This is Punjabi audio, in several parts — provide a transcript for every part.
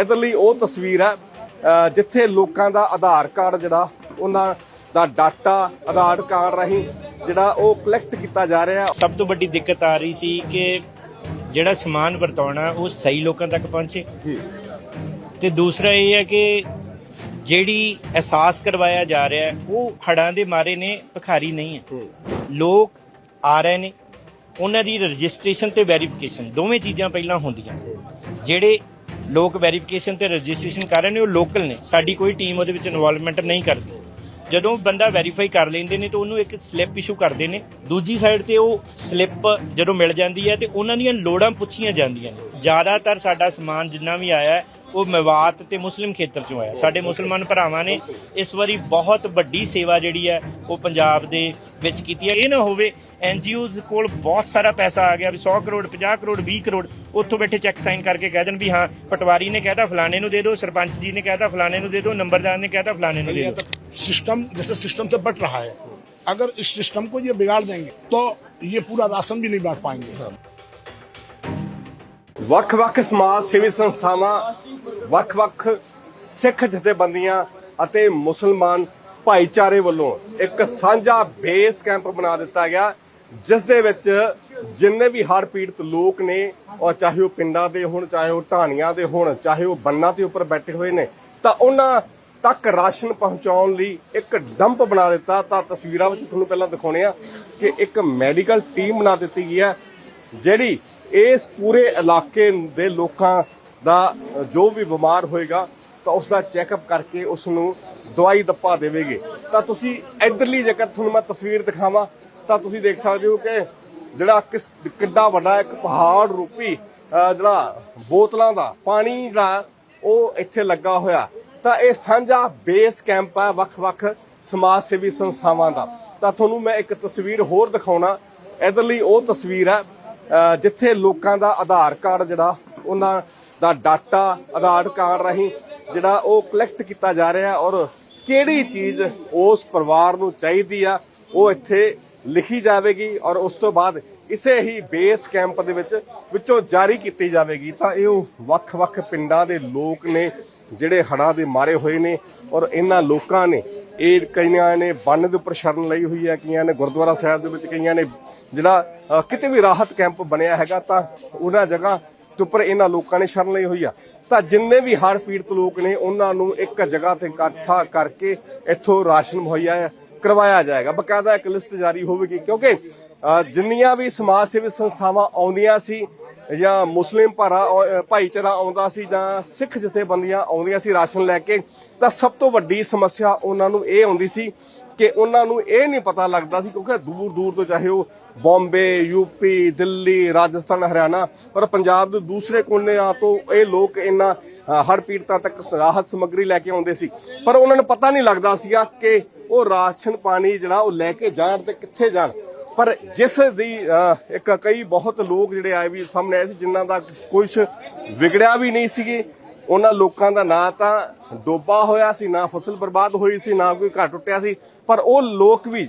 ਇਧਰਲੀ ਉਹ ਤਸਵੀਰ ਹੈ ਜਿੱਥੇ ਲੋਕਾਂ ਦਾ ਆਧਾਰ ਕਾਰਡ ਜਿਹੜਾ ਉਹਨਾਂ ਦਾ ਡਾਟਾ ਆਧਾਰ ਕਾਰਡ ਰਾਹੀਂ ਜਿਹੜਾ ਉਹ ਕਲੈਕਟ ਕੀਤਾ ਜਾ ਰਿਹਾ। ਸਭ ਤੋਂ ਵੱਡੀ ਦਿੱਕਤ ਆ ਰਹੀ ਸੀ ਕਿ ਜਿਹੜਾ ਸਮਾਨ ਵਰਤਾਉਣਾ ਉਹ ਸਹੀ ਲੋਕਾਂ ਤੱਕ ਪਹੁੰਚੇ। ਤੇ ਦੂਸਰਾ ਇਹ ਹੈ ਕਿ ਜਿਹੜੀ ਅਹਿਸਾਸ ਕਰਵਾਇਆ ਜਾ ਰਿਹਾ ਉਹ ਹੜਾਂ ਦੇ ਮਾਰੇ ਨੇ ਭਿਖਾਰੀ ਨਹੀਂ ਹੈ। ਲੋਕ ਆ ਰਹੇ ਨੇ ਉਹਨਾਂ ਦੀ ਰਜਿਸਟ੍ਰੇਸ਼ਨ ਤੇ ਵੈਰੀਫਿਕੇਸ਼ਨ ਦੋਵੇਂ ਚੀਜ਼ਾਂ ਪਹਿਲਾਂ ਹੁੰਦੀਆਂ। ਜਿਹੜੇ ਲੋਕ ਵੈਰੀਫਿਕੇਸ਼ਨ ਤੇ ਰਜਿਸਟ੍ਰੇਸ਼ਨ ਕਰ ਰਹੇ ਨੇ, ਉਹ ਲੋਕਲ ਨੇ। ਸਾਡੀ ਕੋਈ ਟੀਮ ਉਹਦੇ ਵਿੱਚ ਇਨਵੋਲਵਮੈਂਟ ਨਹੀਂ ਕਰਦੀ। ਜਦੋਂ ਬੰਦਾ ਵੈਰੀਫਾਈ ਕਰ ਲੈਂਦੇ ਨੇ, ਤਾਂ ਉਹਨੂੰ ਇੱਕ ਸਲਿੱਪ ਇਸ਼ੂ ਕਰਦੇ ਨੇ। ਦੂਜੀ ਸਾਈਡ ਤੇ ਉਹ ਸਲਿੱਪ ਜਦੋਂ ਮਿਲ ਜਾਂਦੀ ਹੈ, ਤੇ ਉਹਨਾਂ ਦੀਆਂ ਲੋੜਾਂ ਪੁੱਛੀਆਂ ਜਾਂਦੀਆਂ ਨੇ। ਜ਼ਿਆਦਾਤਰ ਸਾਡਾ ਸਮਾਨ ਜਿੰਨਾ ਵੀ ਆਇਆ ਉਹ ਮਵਾਤ ਤੇ ਮੁਸਲਿਮ ਖੇਤਰ ਚੋਂ ਆਇਆ। ਸਾਡੇ ਮੁਸਲਮਾਨ ਭਰਾਵਾਂ ਨੇ ਇਸ ਵਾਰੀ ਬਹੁਤ ਵੱਡੀ ਸੇਵਾ ਜਿਹੜੀ ਹੈ, ਉਹ ਪੰਜਾਬ ਦੇ ਵਿੱਚ ਕੀਤੀ ਹੈ। ਇਹ ਨਾ ਹੋਵੇ ਐਨਜੀਓਜ਼ ਕੋਲ ਬਹੁਤ ਸਾਰਾ ਪੈਸਾ ਆ ਗਿਆ ਵੀ 100 ਕਰੋੜ 50 ਕਰੋੜ 20 ਕਰੋੜ ਉੱਥੋਂ ਬੈਠੇ ਚੈੱਕ ਸਾਈਨ ਕਰਕੇ ਕਹਿ ਦੇਣ ਵੀ ਹਾਂ ਪਟਵਾਰੀ ਨੇ ਕਹਿਤਾ ਫਲਾਣੇ ਨੂੰ ਦੇ ਦਿਓ ਸਰਪੰਚ ਜੀ ਨੇ ਕਹਿਤਾ ਫਲਾਣੇ ਨੂੰ ਦੇ ਦਿਓ ਨੰਬਰਦਾਰ ਨੇ ਕਹਿਤਾ ਫਲਾਣੇ ਨੂੰ ਦੇ ਦਿਓ सिस्टम जैसे सिस्टम से बट रहा है अगर इस सिस्टम को ये बिगाड़ देंगे तो ये पूरा राशन भी नहीं बांट पाएंगे ਵੱਖ-ਵੱਖ ਸਮਾਜ ਸੇਵੀ ਸੰਸਥਾਵਾਂ ਵੱਖ-ਵੱਖ ਸਿੱਖ ਜਥੇਬੰਦੀਆਂ ਅਤੇ ਮੁਸਲਮਾਨ ਭਾਈਚਾਰੇ ਵੱਲੋਂ ਇੱਕ ਸਾਂਝਾ ਬੇਸ ਕੈਂਪ ਬਣਾ ਦਿੱਤਾ ਗਿਆ ਜਿਸ ਦੇ ਵਿੱਚ ਜਿੰਨੇ ਵੀ ਹੜ ਪੀੜਤ ਲੋਕ ਨੇ, ਔਰ ਚਾਹੇ ਉਹ ਪਿੰਡਾਂ ਦੇ ਹੋਣ, ਚਾਹੇ ਉਹ ਢਾਣੀਆਂ ਦੇ ਹੋਣ, ਚਾਹੇ ਉਹ ਬੰਨਾਂ ਦੇ ਉੱਪਰ ਬੈਠੇ ਹੋਏ ਨੇ, ਤਾਂ ਉਹਨਾਂ ਤੱਕ ਰਾਸ਼ਨ ਪਹੁੰਚਾਉਣ ਲਈ ਇੱਕ ਡੰਪ ਬਣਾ ਦਿੱਤਾ। ਤਾਂ ਤਸਵੀਰਾਂ ਵਿੱਚ ਤੁਹਾਨੂੰ ਪਹਿਲਾਂ ਦਿਖਾਉਣੇ ਆ ਕਿ ਇੱਕ ਮੈਡੀਕਲ ਟੀਮ ਬਣਾ ਦਿੱਤੀ ਗਈ ਹੈ, ਜਿਹੜੀ ਇਸ ਪੂਰੇ ਇਲਾਕੇ ਦੇ ਲੋਕਾਂ ਦਾ ਜੋ ਵੀ ਬਿਮਾਰ ਹੋਏਗਾ, ਤਾਂ ਉਸ ਦਾ ਚੈੱਕਅਪ ਕਰਕੇ ਉਸ ਨੂੰ ਦਵਾਈ ਦੱਪਾ ਦੇਵੇਗੀ। ਤਾਂ ਤੁਸੀਂ ਇਧਰਲੀ ਜੇਕਰ ਤੁਹਾਨੂੰ ਮੈਂ ਤਸਵੀਰ ਦਿਖਾਵਾਂ ਤਾਂ ਤੁਸੀਂ ਦੇਖ ਸਕਦੇ ਹੋ ਕਿ ਜਿਹੜਾ ਕਿਸ ਕਿੱਡਾ ਵੱਡਾ ਇੱਕ ਪਹਾੜ ਰੂਪੀ ਜਿਹੜਾ ਬੋਤਲਾਂ ਦਾ ਪਾਣੀ ਦਾ ਉਹ ਇੱਥੇ ਲੱਗਾ ਹੋਇਆ। ਤਾਂ ਇਹ ਸਾਂਝਾ ਬੇਸ ਕੈਂਪ ਹੈ ਵੱਖ-ਵੱਖ ਸਮਾਜ ਸੇਵੀ ਸੰਸਥਾਵਾਂ ਦਾ। ਤਾਂ ਤੁਹਾਨੂੰ ਮੈਂ ਇੱਕ ਤਸਵੀਰ ਹੋਰ ਦਿਖਾਉਣਾ। ਇਧਰਲੀ ਉਹ ਤਸਵੀਰ ਹੈ ਅ, ਜਿੱਥੇ ਲੋਕਾਂ ਦਾ ਆਧਾਰ ਕਾਰਡ ਜਿਹੜਾ ਉਹਨਾਂ ਦਾ ਡਾਟਾ ਆਧਾਰ ਕਾਰਡ ਰਾਹੀਂ ਜਿਹੜਾ ਉਹ ਕਲੈਕਟ ਕੀਤਾ ਜਾ ਰਿਹਾ ਔਰ ਕਿਹੜੀ ਚੀਜ਼ ਉਸ ਪਰਿਵਾਰ ਨੂੰ ਚਾਹੀਦੀ ਆ ਉਹ ਇੱਥੇ ਲਿਖੀ ਜਾਵੇਗੀ ਔਰ ਉਸ ਤੋਂ ਬਾਅਦ ਇਸੇ ਹੀ ਬੇਸ ਕੈਂਪ ਦੇ ਵਿੱਚ ਵਿੱਚੋਂ ਜਾਰੀ ਕੀਤੀ ਜਾਵੇਗੀ। ਤਾਂ ਇਹ ਵੱਖ-ਵੱਖ ਪਿੰਡਾਂ ਦੇ ਲੋਕ ਨੇ ਜਿਹੜੇ ਹੜ੍ਹਾਂ ਦੇ ਮਾਰੇ ਹੋਏ ਨੇ ਔਰ ਇਹਨਾਂ ਲੋਕਾਂ ਨੇ ਇਹ ਕਈਆਂ ਨੇ ਬੰਨ ਦੇ ਉੱਪਰ ਸ਼ਰਨ ਲਈ ਹੋਈ ਹੈ, ਕਈਆਂ ਨੇ ਗੁਰਦੁਆਰਾ ਸਾਹਿਬ ਦੇ ਵਿੱਚ, ਕਈਆਂ ਨੇ ਜਿਹੜਾ ਕਿਤੇ ਵੀ ਰਾਹਤ ਕੈਂਪ ਬਣਿਆ ਹੈਗਾ ਤਾਂ ਉਹਨਾਂ ਜਗ੍ਹਾ ਦੇ ਉੱਪਰ ਇਹਨਾਂ ਲੋਕਾਂ ਨੇ ਸ਼ਰਨ ਲਈ ਹੋਈ ਆ। ਤਾਂ ਜਿੰਨੇ ਵੀ ਹੜ੍ਹ ਪੀੜਤ ਲੋਕ ਨੇ, ਉਹਨਾਂ ਨੂੰ ਇੱਕ ਜਗ੍ਹਾ ਤੇ ਇਕੱਠਾ ਕਰਕੇ ਇੱਥੋਂ ਰਾਸ਼ਨ ਮੁਹੱਈਆ ਹੈ ਕਰਵਾਇਆ ਜਾਏਗਾ। ਬਕਾਇਦਾ ਇੱਕ ਲਿਸਟ ਜਾਰੀ ਹੋਵੇਗੀ ਕਿਉਂਕਿ ਜਿੰਨੀਆਂ ਵੀ ਸਮਾਜ ਸੇਵੀ ਸੰਸਥਾਵਾਂ ਆਉਂਦੀਆਂ ਸੀ ਜਾਂ ਮੁਸਲਿਮ ਭਾਰਾ ਭਾਈਚਾਰਾ ਆਉਂਦਾ ਸੀ ਜਾਂ ਸਿੱਖ ਜਥੇਬੰਦੀਆਂ ਆਉਂਦੀਆਂ ਸੀ ਰਾਸ਼ਨ ਲੈ ਕੇ, ਤਾਂ ਸਭ ਤੋਂ ਵੱਡੀ ਸਮੱਸਿਆ ਉਹਨਾਂ ਨੂੰ ਇਹ ਆਉਂਦੀ ਸੀ ਕਿ ਉਹਨਾਂ ਨੂੰ ਇਹ ਨਹੀਂ ਪਤਾ ਲੱਗਦਾ ਸੀ ਕਿਉਂਕਿ ਦੂਰ ਦੂਰ ਤੋਂ ਚਾਹੇ ਉਹ ਬੰਬੇ ਯੂਪੀ ਦਿੱਲੀ, ਰਾਜਸਥਾਨ, ਹਰਿਆਣਾ, ਪਰ ਪੰਜਾਬ ਦੇ ਦੂਸਰੇ ਕੋਨਿਆਂ ਤੋਂ ਇਹ ਲੋਕ ਇਹਨਾਂ ਹੜ ਪੀੜਤਾਂ ਤੱਕ ਰਾਹਤ ਸਮੱਗਰੀ ਲੈ ਕੇ ਆਉਂਦੇ ਸੀ। ਪਰ ਉਹਨਾਂ ਨੂੰ ਪਤਾ ਨਹੀਂ ਲੱਗਦਾ ਸੀਗਾ ਕਿ ਉਹ ਰਾਸ਼ਨ ਪਾਣੀ ਜਿਹੜਾ ਉਹ ਲੈ ਕੇ ਜਾਣ ਤੇ ਕਿੱਥੇ ਜਾਣ? ਪਰ ਜਿਸ ਦੀ ਅ, ਇੱਕ ਕਈ ਬਹੁਤ ਲੋਕ ਜਿਹੜੇ ਆਏ ਵੀ ਸਾਹਮਣੇ ਆਏ ਸੀ ਜਿਨ੍ਹਾਂ ਦਾ ਕੁਝ ਵਿਗੜਿਆ ਵੀ ਨਹੀਂ ਸੀਗੇ ਉਹਨਾਂ ਲੋਕਾਂ ਦਾ ਨਾ ਤਾਂ ਡੋਬਾ ਹੋਇਆ ਸੀ ਨਾ ਫਸਲ ਬਰਬਾਦ ਹੋਈ ਸੀ ਨਾ ਕੋਈ ਘਰ ਟੁੱਟਿਆ ਸੀ। ਪਰ ਉਹ ਲੋਕ ਵੀ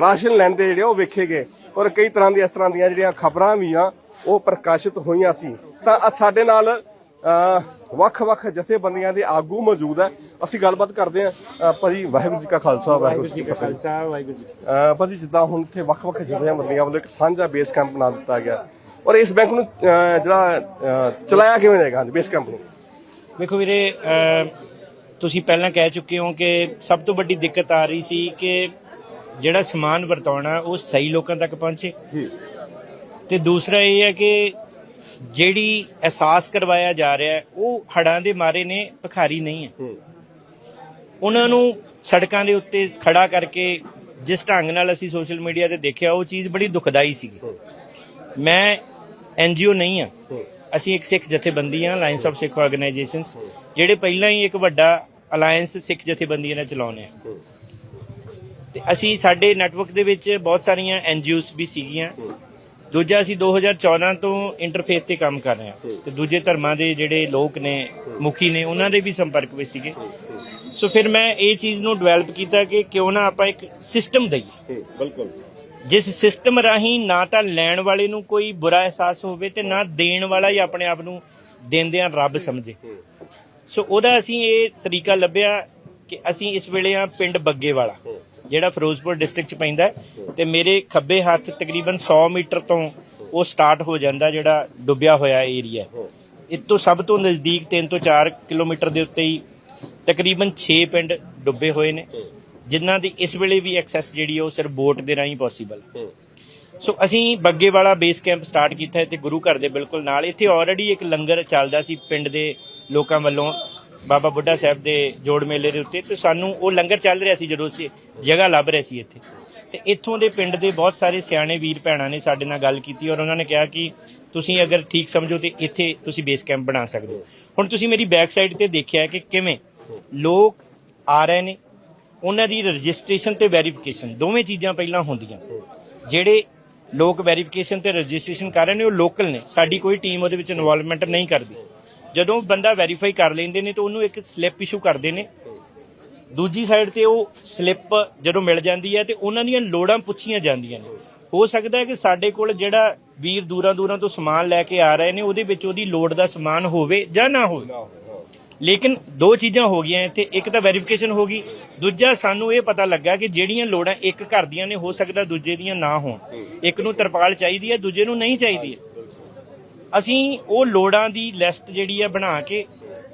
ਰਾਸ਼ਨ ਲੈਂਦੇ ਜਿਹੜੇ ਉਹ ਵੇਖੇ ਗਏ। ਔਰ ਕਈ ਤਰ੍ਹਾਂ ਦੀਆਂ ਇਸ ਤਰ੍ਹਾਂ ਦੀਆਂ ਜਿਹੜੀਆਂ ਖਬਰਾਂ ਵੀ ਆ ਉਹ ਪ੍ਰਕਾਸ਼ਿਤ ਹੋਈਆਂ ਸੀ। ਤਾਂ ਸਾਡੇ ਨਾਲ ਅ, ਵੱਖ-ਵੱਖ ਜਥੇਬੰਦੀਆਂ ਦੇ ਆਗੂ ਮੌਜੂਦ ਹੈ। ਅਸੀਂ ਗੱਲਬਾਤ ਕਰਦੇ ਹਾਂ ਭਾਜੀ ਵਾਹਿਗੁਰੂ ਜੀ ਕਾ ਖਾਲਸਾ ਵਾਹਿਗੁਰੂ ਜੀ ਕੀ ਖਾਲਸਾ ਵਾਹਿਗੁਰੂ ਜੀ ਭਾਜੀ ਜਿੱਦਾਂ ਹੁਣ ਇੱਥੇ ਵੱਖ-ਵੱਖ ਜਥੇਬੰਦੀਆਂ ਵੱਲੋਂ ਇੱਕ ਸਾਂਝਾ ਬੇਸ ਕੈਂਪ ਬਣਾ ਦਿੱਤਾ ਗਿਆ। ਔਰ ਇਸ ਬੈਂਕ ਨੂੰ ਜਿਹੜਾ ਚਲਾਇਆ ਕਿਵੇਂ ਜਾਏਗਾ ਬੇਸ ਕੈਂਪ ਨੂੰ? ਵੇਖੋ ਵੀਰੇ ਤੁਸੀਂ ਪਹਿਲਾਂ ਕਹਿ ਚੁੱਕੇ ਹੋ ਕਿ ਸਭ ਤੋਂ ਵੱਡੀ ਦਿੱਕਤ ਆ ਰਹੀ ਸੀ ਕਿ ਜਿਹੜਾ ਸਮਾਨ ਵਰਤਾਉਣਾ ਉਹ ਸਹੀ ਲੋਕਾਂ ਤੱਕ ਪਹੁੰਚੇ। ਤੇ ਦੂਸਰਾ ਇਹ ਹੈ ਕਿ ਜਿਹੜੀ ਅਹਿਸਾਸ ਕਰਵਾਇਆ ਜਾ ਰਿਹਾ ਉਹ ਹੜਾਂ ਦੇ ਮਾਰੇ ਨੇ ਭਿਖਾਰੀ ਨਹੀਂ ਹੈ। ਉਹਨਾਂ ਨੂੰ ਸੜਕਾਂ ਦੇ ਉੱਤੇ ਖੜਾ ਕਰਕੇ ਜਿਸ ਢੰਗ ਨਾਲ ਅਸੀਂ ਸੋਸ਼ਲ ਮੀਡੀਆ ਤੇ ਦੇਖਿਆ ਉਹ ਚੀਜ਼ ਬੜੀ ਦੁਖਦਾਈ ਸੀਗੀ। ਮੈਂ ਐਨਜੀਓ ਨਹੀਂ ਆ ਹੂੰ। ਅਸੀਂ ਇੱਕ ਸਿੱਖ ਜਥੇਬੰਦੀ ਆ ਅਲਾਈਅੰਸ ਆਫ ਸਿੱਖ ਆਰਗੇਨਾਈਜੇਸ਼ਨਸ ਜਿਹੜੇ ਪਹਿਲਾਂ ਹੀ ਇੱਕ ਵੱਡਾ ਅਲਾਈਅੰਸ ਸਿੱਖ ਜਥੇਬੰਦੀਆਂ ਨਾਲ ਚਲਾਉਂਦੇ ਆ। ਤੇ ਅਸੀਂ ਸਾਡੇ ਨੈਟਵਰਕ ਦੇ ਵਿੱਚ ਬਹੁਤ ਸਾਰੀਆਂ ਐਨਜੀਓਸ ਵੀ ਸੀਗੀਆਂ। ਦੂਜਾ ਅਸੀਂ 2014 ਤੋਂ ਇੰਟਰਫੇਸ ਤੇ ਕੰਮ ਕਰ ਰਹੇ ਹਾਂ। ਤੇ ਦੂਜੇ ਧਰਮਾਂ ਦੇ ਜਿਹੜੇ ਲੋਕ ਨੇ ਮੁਖੀ ਨੇ ਉਹਨਾਂ ਦੇ ਵੀ ਸੰਪਰਕ ਵਿੱਚ ਸੀਗੇ। ਸੋ ਫਿਰ ਮੈਂ ਇਹ ਚੀਜ਼ ਨੂੰ ਡਿਵੈਲਪ ਕੀਤਾ ਕਿ ਕਿਉਂ ਨਾ ਆਪਾਂ ਇੱਕ ਸਿਸਟਮ ਦਈਏ। ਬਿਲਕੁਲ। ਜਿਸ ਸਿਸਟਮ ਰਾਹੀਂ ਨਾ ਤਾਂ ਲੈਣ ਵਾਲੇ ਨੂੰ ਕੋਈ ਬੁਰਾ ਅਹਿਸਾਸ ਹੋਵੇ ਤੇ ਨਾ ਦੇਣ ਵਾਲਾ ਹੀ ਆਪਣੇ ਆਪ ਨੂੰ ਦਿੰਦਿਆਂ ਰੱਬ ਸਮਝੇ। ਸੋ ਉਹਦਾ ਅਸੀਂ ਇਹ ਤਰੀਕਾ ਲੱਭਿਆ ਕਿ ਅਸੀਂ ਇਸ ਵੇਲੇ ਆ ਪਿੰਡ ਬੱਗੇ ਵਾਲਾ। ਜਿਹੜਾ ਫਿਰੋਜ਼ਪੁਰ ਡਿਸਟ੍ਰਿਕਟ ਚ ਪੈਂਦਾ ਹੈ, ਤੇ ਮੇਰੇ ਖੱਬੇ ਹੱਥ ਤਕਰੀਬਨ 100 ਮੀਟਰ ਤੋਂ ਉਹ ਸਟਾਰਟ ਹੋ ਜਾਂਦਾ ਜਿਹੜਾ ਡੁੱਬਿਆ ਹੋਇਆ ਏਰੀਆ ਇਹ ਤੋਂ ਸਭ ਤੋਂ ਨਜ਼ਦੀਕ 3 ਤੋਂ 4 ਕਿਲੋਮੀਟਰ ਦੇ ਉੱਤੇ ਹੀ ਤਕਰੀਬਨ 6 ਪਿੰਡ ਡੁੱਬੇ ਹੋਏ ਨੇ, ਜਿਨ੍ਹਾਂ ਦੀ ਇਸ ਵੇਲੇ ਵੀ ਐਕਸੈਸ ਜਿਹੜੀ ਹੈ ਉਹ ਸਿਰਫ ਬੋਟ ਦੇ ਰਾਹੀਂ ਪੋਸੀਬਲ ਸੋ ਅਸੀਂ ਬੱਗੇ ਵਾਲਾ ਬੇਸ ਕੈਂਪ ਸਟਾਰਟ ਕੀਤਾ ਹੈ ਤੇ ਗੁਰੂ ਘਰ ਦੇ ਬਿਲਕੁਲ ਨਾਲ, ਇੱਥੇ ਆਲਰੇਡੀ ਇੱਕ ਲੰਗਰ ਚੱਲਦਾ ਸੀ ਪਿੰਡ ਦੇ ਲੋਕਾਂ ਵੱਲੋਂ ਬਾਬਾ ਬੁੱਢਾ ਸਾਹਿਬ ਦੇ ਜੋੜ ਮੇਲੇ ਦੇ ਉੱਤੇ ਤੇ ਸਾਨੂੰ ਉਹ ਲੰਗਰ ਚੱਲ ਰਿਹਾ ਸੀ ਜਦੋਂ ਅਸੀਂ ਜਗ੍ਹਾ ਲੱਭ ਰਹੇ ਸੀ ਇੱਥੇ। ਤੇ ਇੱਥੋਂ ਦੇ ਪਿੰਡ ਦੇ ਬਹੁਤ ਸਾਰੇ ਸਿਆਣੇ ਵੀਰ ਭੈਣਾਂ ਨੇ ਸਾਡੇ ਨਾਲ ਗੱਲ ਕੀਤੀ ਔਰ ਉਹਨਾਂ ਨੇ ਕਿਹਾ ਕਿ ਤੁਸੀਂ ਅਗਰ ਠੀਕ ਸਮਝੋ ਤੇ ਇੱਥੇ ਤੁਸੀਂ ਬੇਸ ਕੈਂਪ ਬਣਾ ਸਕਦੇ ਹੋ। ਹੁਣ ਤੁਸੀਂ ਮੇਰੀ ਬੈਕ ਸਾਈਡ ਤੇ ਦੇਖਿਆ ਕਿ ਕਿਵੇਂ ਲੋਕ ਆ ਰਹੇ ਨੇ, ਉਹਨਾਂ ਦੀ ਰਜਿਸਟ੍ਰੇਸ਼ਨ ਤੇ ਵੈਰੀਫਿਕੇਸ਼ਨ, ਦੋਵੇਂ ਚੀਜ਼ਾਂ ਪਹਿਲਾਂ ਹੁੰਦੀਆਂ। ਜਿਹੜੇ ਲੋਕ ਵੈਰੀਫਿਕੇਸ਼ਨ ਤੇ ਰਜਿਸਟ੍ਰੇਸ਼ਨ ਕਰ ਰਹੇ ਨੇ ਉਹ ਲੋਕਲ ਨੇ, ਸਾਡੀ ਕੋਈ ਟੀਮ ਉਹਦੇ ਵਿੱਚ ਇਨਵੋਲਵਮੈਂਟ ਨਹੀਂ ਕਰਦੀ। ਜਦੋਂ ਬੰਦਾ ਵੈਰੀਫਾਈ ਕਰ ਲੈਂਦੇ ਨੇ ਤਾਂ ਉਹਨੂੰ ਇੱਕ ਸਲਿੱਪ ਇਸ਼ੂ ਕਰਦੇ ਨੇ। ਦੂਜੀ ਸਾਈਡ ਤੇ ਉਹ ਸਲਿੱਪ ਜਦੋਂ ਮਿਲ ਜਾਂਦੀ ਹੈ ਤੇ ਉਹਨਾਂ ਦੀਆਂ ਲੋੜਾਂ ਪੁੱਛੀਆਂ ਜਾਂਦੀਆਂ ਨੇ। ਹੋ ਸਕਦਾ ਹੈ ਕਿ ਸਾਡੇ ਕੋਲ ਜਿਹੜਾ ਵੀਰ ਦੂਰਾਂ ਦੂਰਾਂ ਤੋਂ ਸਮਾਨ ਲੈ ਕੇ ਆ ਰਹੇ ਨੇ ਉਹਦੇ ਵਿੱਚ ਉਹਦੀ ਲੋੜ ਦਾ ਸਮਾਨ ਹੋਵੇ ਜਾਂ ਨਾ ਹੋਵੇ। ਲੇਕਿਨ ਦੋ ਚੀਜ਼ਾਂ ਹੋ ਗਈਆਂ ਇੱਥੇ। ਇੱਕ ਤਾਂ ਵੈਰੀਫਿਕੇਸ਼ਨ ਹੋ ਗਈ ਦੂਜਾ ਸਾਨੂੰ ਇਹ ਪਤਾ ਲੱਗਾ ਕਿ ਜਿਹੜੀਆਂ ਲੋੜਾਂ ਇੱਕ ਘਰ ਦੀਆਂ ਨੇ ਹੋ ਸਕਦਾ ਦੂਜੇ ਦੀਆਂ ਨਾ ਹੋਣ। ਇੱਕ ਨੂੰ ਤਰਪਾਲ ਚਾਹੀਦੀ ਹੈ ਦੂਜੇ ਨੂੰ ਨਹੀਂ ਚਾਹੀਦੀ ਹੈ। ਅਸੀਂ ਉਹ ਲੋੜਾਂ ਦੀ ਲਿਸਟ ਜਿਹੜੀ ਹੈ ਬਣਾ ਕੇ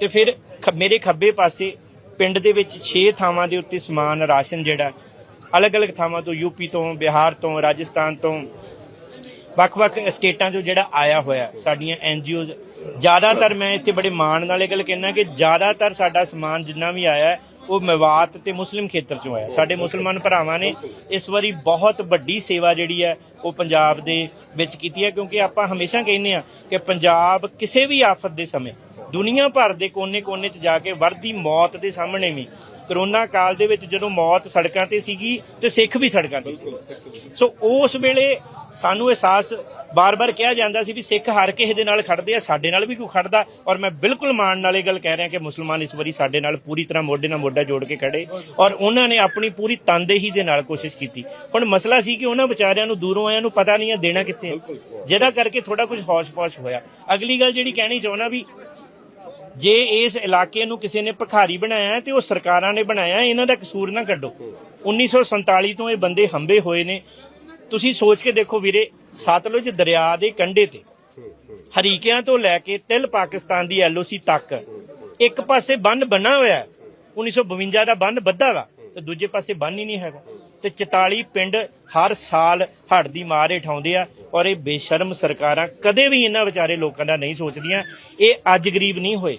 ਤੇ ਫਿਰ ਖ- ਮੇਰੇ ਖੱਬੇ ਪਾਸੇ ਪਿੰਡ ਦੇ ਵਿੱਚ 6 ਥਾਵਾਂ ਦੇ ਉੱਤੇ ਸਮਾਨ ਰਾਸ਼ਨ ਜਿਹੜਾ ਅਲੱਗ-ਅਲੱਗ ਥਾਵਾਂ ਤੋਂ ਯੂਪੀ ਤੋਂ ਬਿਹਾਰ ਤੋਂ ਰਾਜਸਥਾਨ ਤੋਂ ਵੱਖ-ਵੱਖ ਸਟੇਟਾਂ 'ਚੋਂ ਜਿਹੜਾ ਆਇਆ ਹੋਇਆ ਸਾਡੀਆਂ ਐਨਜੀਓਜ਼ ਜ਼ਿਆਦਾਤਰ ਮੈਂ ਇੱਥੇ ਬੜੇ ਮਾਣ ਨਾਲ ਇਹ ਗੱਲ ਕਹਿਣਾ ਕਿ ਜ਼ਿਆਦਾਤਰ ਸਾਡਾ ਸਮਾਨ ਜਿੰਨਾ ਵੀ ਆਇਆ ਹੈ, ਉਹ ਮਵਾਤ ਤੇ ਮੁਸਲਿਮ ਖੇਤਰ 'ਚੋਂ ਆਇਆ। ਸਾਡੇ ਮੁਸਲਮਾਨ ਭਰਾਵਾਂ ਨੇ ਇਸ ਵਾਰੀ ਬਹੁਤ ਵੱਡੀ ਸੇਵਾ ਜਿਹੜੀ ਹੈ, ਉਹ ਪੰਜਾਬ ਦੇ ਵਿੱਚ ਕੀਤੀ ਹੈ, ਕਿਉਂਕਿ ਆਪਾਂ ਹਮੇਸ਼ਾ ਕਹਿੰਦੇ ਆ ਕਿ ਪੰਜਾਬ ਕਿਸੇ ਵੀ ਆਫਤ ਦੇ ਸਮੇਂ ਦੁਨੀਆ ਭਰ ਦੇ ਕੋਨੇ-ਕੋਨੇ 'ਚ ਜਾ ਕੇ ਵਰਦੀ ਮੌਤ ਦੇ ਸਾਹਮਣੇ ਵੀ ਕਰੋਨਾ ਕਾਲ ਦੇ ਵਿੱਚ ਜਦੋਂ ਮੌਤ ਸੜਕਾਂ ਤੇ ਸੀਗੀ ਤੇ ਸਿੱਖ ਵੀ ਸੜਕਾਂ ਤੇ ਸੀ ਸੋ ਉਸ ਵੇਲੇ ਸਾਨੂੰ ਅਹਿਸਾਸ ਬਾਰ-ਬਾਰ ਕਿਹਾ ਜਾਂਦਾ ਸੀ ਵੀ ਸਿੱਖ ਹਰ ਕਿਸੇ ਦੇ ਨਾਲ ਖੜਦੇ ਆ ਸਾਡੇ ਨਾਲ ਵੀ ਕੋਈ ਖੜਦਾ। ਔਰ ਮੈਂ ਬਿਲਕੁਲ ਮਾਣ ਨਾਲ ਇਹ ਗੱਲ ਕਹਿ ਰਿਹਾ ਕਿ ਮੁਸਲਮਾਨ ਇਸ ਵਾਰੀ ਸਾਡੇ ਨਾਲ ਪੂਰੀ ਤਰ੍ਹਾਂ ਮੋਢੇ ਨਾਲ ਮੋਢਾ ਜੋੜ ਕੇ ਖੜੇ। ਔਰ ਉਹਨਾਂ ਨੇ ਆਪਣੀ ਪੂਰੀ ਤਨਦੇਹੀ ਦੇ ਨਾਲ ਕੋਸ਼ਿਸ਼ ਕੀਤੀ। ਹੁਣ ਮਸਲਾ ਸੀ ਕਿ ਉਹਨਾਂ ਵਿਚਾਰਿਆਂ ਨੂੰ ਦੂਰੋਂ ਆਇਆਂ ਨੂੰ ਪਤਾ ਨਹੀਂ ਹੈ ਦੇਣਾ ਕਿੱਥੇ ਜਿਹਦਾ ਕਰਕੇ ਥੋੜਾ ਕੁਝ ਹੌਸ਼-ਪੌਸ਼ ਹੋਇਆ। ਅਗਲੀ ਗੱਲ ਜਿਹੜੀ ਕਹਿਣੀ ਚਾਹੁੰਦਾ ਵੀ ਜੇ ਇਸ ਇਲਾਕੇ ਨੂੰ ਕਿਸੇ ਨੇ ਭਿਖਾਰੀ ਬਣਾਇਆ ਤੇ ਉਹ ਸਰਕਾਰਾਂ ਨੇ ਬਣਾਇਆ, ਇਹਨਾਂ ਦਾ ਕਸੂਰ ਨਾ ਕੱਢੋ। 1947 ਤੋਂ ਇਹ ਬੰਦੇ ਹੰਬੇ ਹੋਏ ਨੇ। ਤੁਸੀਂ ਸੋਚ ਕੇ ਦੇਖੋ ਵੀਰੇ, ਸਤਲੁਜ ਦਰਿਆ ਦੇ ਕੰਢੇ ਤੇ, ਹਰੀਕਿਆਂ ਤੋਂ ਲੈ ਕੇ ਤਿਲ ਪਾਕਿਸਤਾਨ ਦੀ ਐਲਓਸੀ ਤੱਕ, ਇੱਕ ਪਾਸੇ ਬੰਨ ਬਣਾ ਹੋਇਆ ਹੈ। 1952 ਦਾ ਬੰਨ ਬੱਧਾ ਵਾ, ਤੇ ਦੂਜੇ ਪਾਸੇ ਬੰਨ ਹੀ ਨਹੀਂ ਹੈਗਾ। ਤੇ 44 ਪਿੰਡ ਹਰ ਸਾਲ ਹੜ੍ਹ ਦੀ ਮਾਰ ਹੇਠ ਆਉਂਦੇ ਆ। ਔਰ ਇਹ ਬੇਸ਼ਰਮ ਸਰਕਾਰਾਂ ਕਦੇ ਵੀ ਇਹਨਾਂ ਵਿਚਾਰੇ ਲੋਕਾਂ ਦਾ ਨਹੀਂ ਸੋਚਦੀਆਂ। ਇਹ ਅੱਜ ਗਰੀਬ ਨਹੀਂ ਹੋਏ।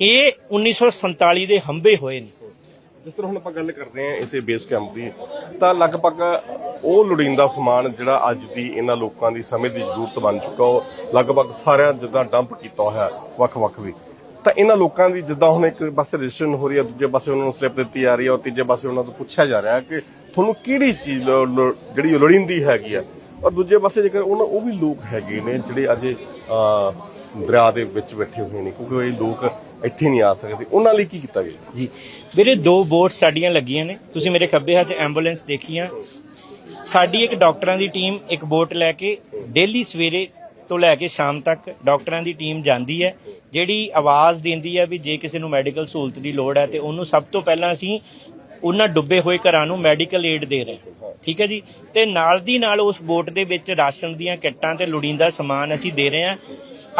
ਇਹ 1947 ਦੇ ਹੰਬੇ ਹੋਏ ਨੇ। ਜਿਸ ਤਰ੍ਹਾਂ ਹੁਣ ਆਪਾਂ ਗੱਲ ਕਰਦੇ ਹਾਂ ਇਸੇ ਬੇਸ ਕੈਂਪ ਦੀ, ਤਾਂ ਲਗਭਗ ਉਹ ਲੋੜੀਂਦਾ ਸਮਾਨ ਜਿਹੜਾ ਅੱਜ ਦੀ ਇਹਨਾਂ ਲੋਕਾਂ ਦੀ ਸਮੇਂ ਦੀ ਜ਼ਰੂਰਤ ਬਣ ਚੁੱਕਾ, ਉਹ ਲਗਭਗ ਸਾਰਿਆਂ ਜਿੱਦਾਂ ਡੰਪ ਕੀਤਾ ਹੋਇਆ ਵੱਖ-ਵੱਖ ਵੀ। ਤਾਂ ਇਹਨਾਂ ਲੋਕਾਂ ਦੀ ਜਿੱਦਾਂ ਹੁਣ ਇੱਕ ਪਾਸੇ ਰਜਿਸਟ੍ਰੇਸ਼ਨ ਹੋ ਰਹੀ ਹੈ, ਦੂਜੇ ਪਾਸੇ ਉਹਨਾਂ ਨੂੰ ਸਲਿੱਪ ਦਿੱਤੀ ਜਾ ਰਹੀ ਹੈ, ਔਰ ਤੀਜੇ ਪਾਸੇ ਉਹਨਾਂ ਤੋਂ ਪੁੱਛਿਆ ਜਾ ਰਿਹਾ ਕਿ ਤੁਹਾਨੂੰ ਕਿਹੜੀ ਚੀਜ਼ ਜਿਹੜੀ ਲੋੜੀਂਦੀ ਹੈਗੀ ਆ ਔਰ ਦੂਜੇ ਪਾਸੇ ਜੇਕਰ ਉਹਨਾਂ ਉਹ ਵੀ ਲੋਕ ਹੈਗੇ ਨੇ ਜਿਹੜੇ ਅਜੇ ਦਰਿਆ ਦੇ ਵਿੱਚ ਬੈਠੇ ਹੋਏ ਨੇ, ਕਿਉਂਕਿ ਇਹ ਲੋਕ ਇੱਥੇ ਨਹੀਂ ਆ ਸਕਦੇ। ਉਹਨਾਂ ਲਈ ਕੀ ਕੀਤਾ ਗਿਆ? ਜੀ। ਵੀਰੇ, ਦੋ ਬੋਟਸ ਸਾਡੀਆਂ ਲੱਗੀਆਂ ਨੇ। ਤੁਸੀਂ ਮੇਰੇ ਖੱਬੇ ਹੱਥ ਐਂਬੂਲੈਂਸ ਦੇਖੀਆਂ। ਸਾਡੀ ਇੱਕ ਡਾਕਟਰਾਂ ਦੀ ਟੀਮ ਇੱਕ ਬੋਟ ਲੈ ਕੇ ਡੇਲੀ ਸਵੇਰੇ ਤੋਂ ਲੈ ਕੇ ਸ਼ਾਮ ਤੱਕ ਡਾਕਟਰਾਂ ਦੀ ਟੀਮ ਜਾਂਦੀ ਹੈ। ਜਿਹੜੀ ਆਵਾਜ਼ ਦਿੰਦੀ ਹੈ ਵੀ ਜੇ ਕਿਸੇ ਨੂੰ ਮੈਡੀਕਲ ਸਹੂਲਤ ਦੀ ਲੋੜ ਹੈ ਤੇ ਉਹਨੂੰ ਸਭ ਤੋਂ ਪਹਿਲਾਂ ਅਸੀਂ ਉਹਨਾਂ ਡੁੱਬੇ ਹੋਏ ਘਰਾਂ ਨੂੰ ਮੈਡੀਕਲ ਏਡ ਦੇ ਰਹੇ ਹਾਂ। ਠੀਕ ਹੈ ਜੀ? ਤੇ ਨਾਲ ਦੀ ਨਾਲ ਉਸ ਬੋਟ ਦੇ ਵਿੱਚ ਰਾਸ਼ਨ ਦੀਆਂ ਕਿੱਟਾਂ ਤੇ ਲੋੜੀਂਦਾ ਸਮਾਨ ਅਸੀਂ ਦੇ ਰਹੇ ਹਾਂ।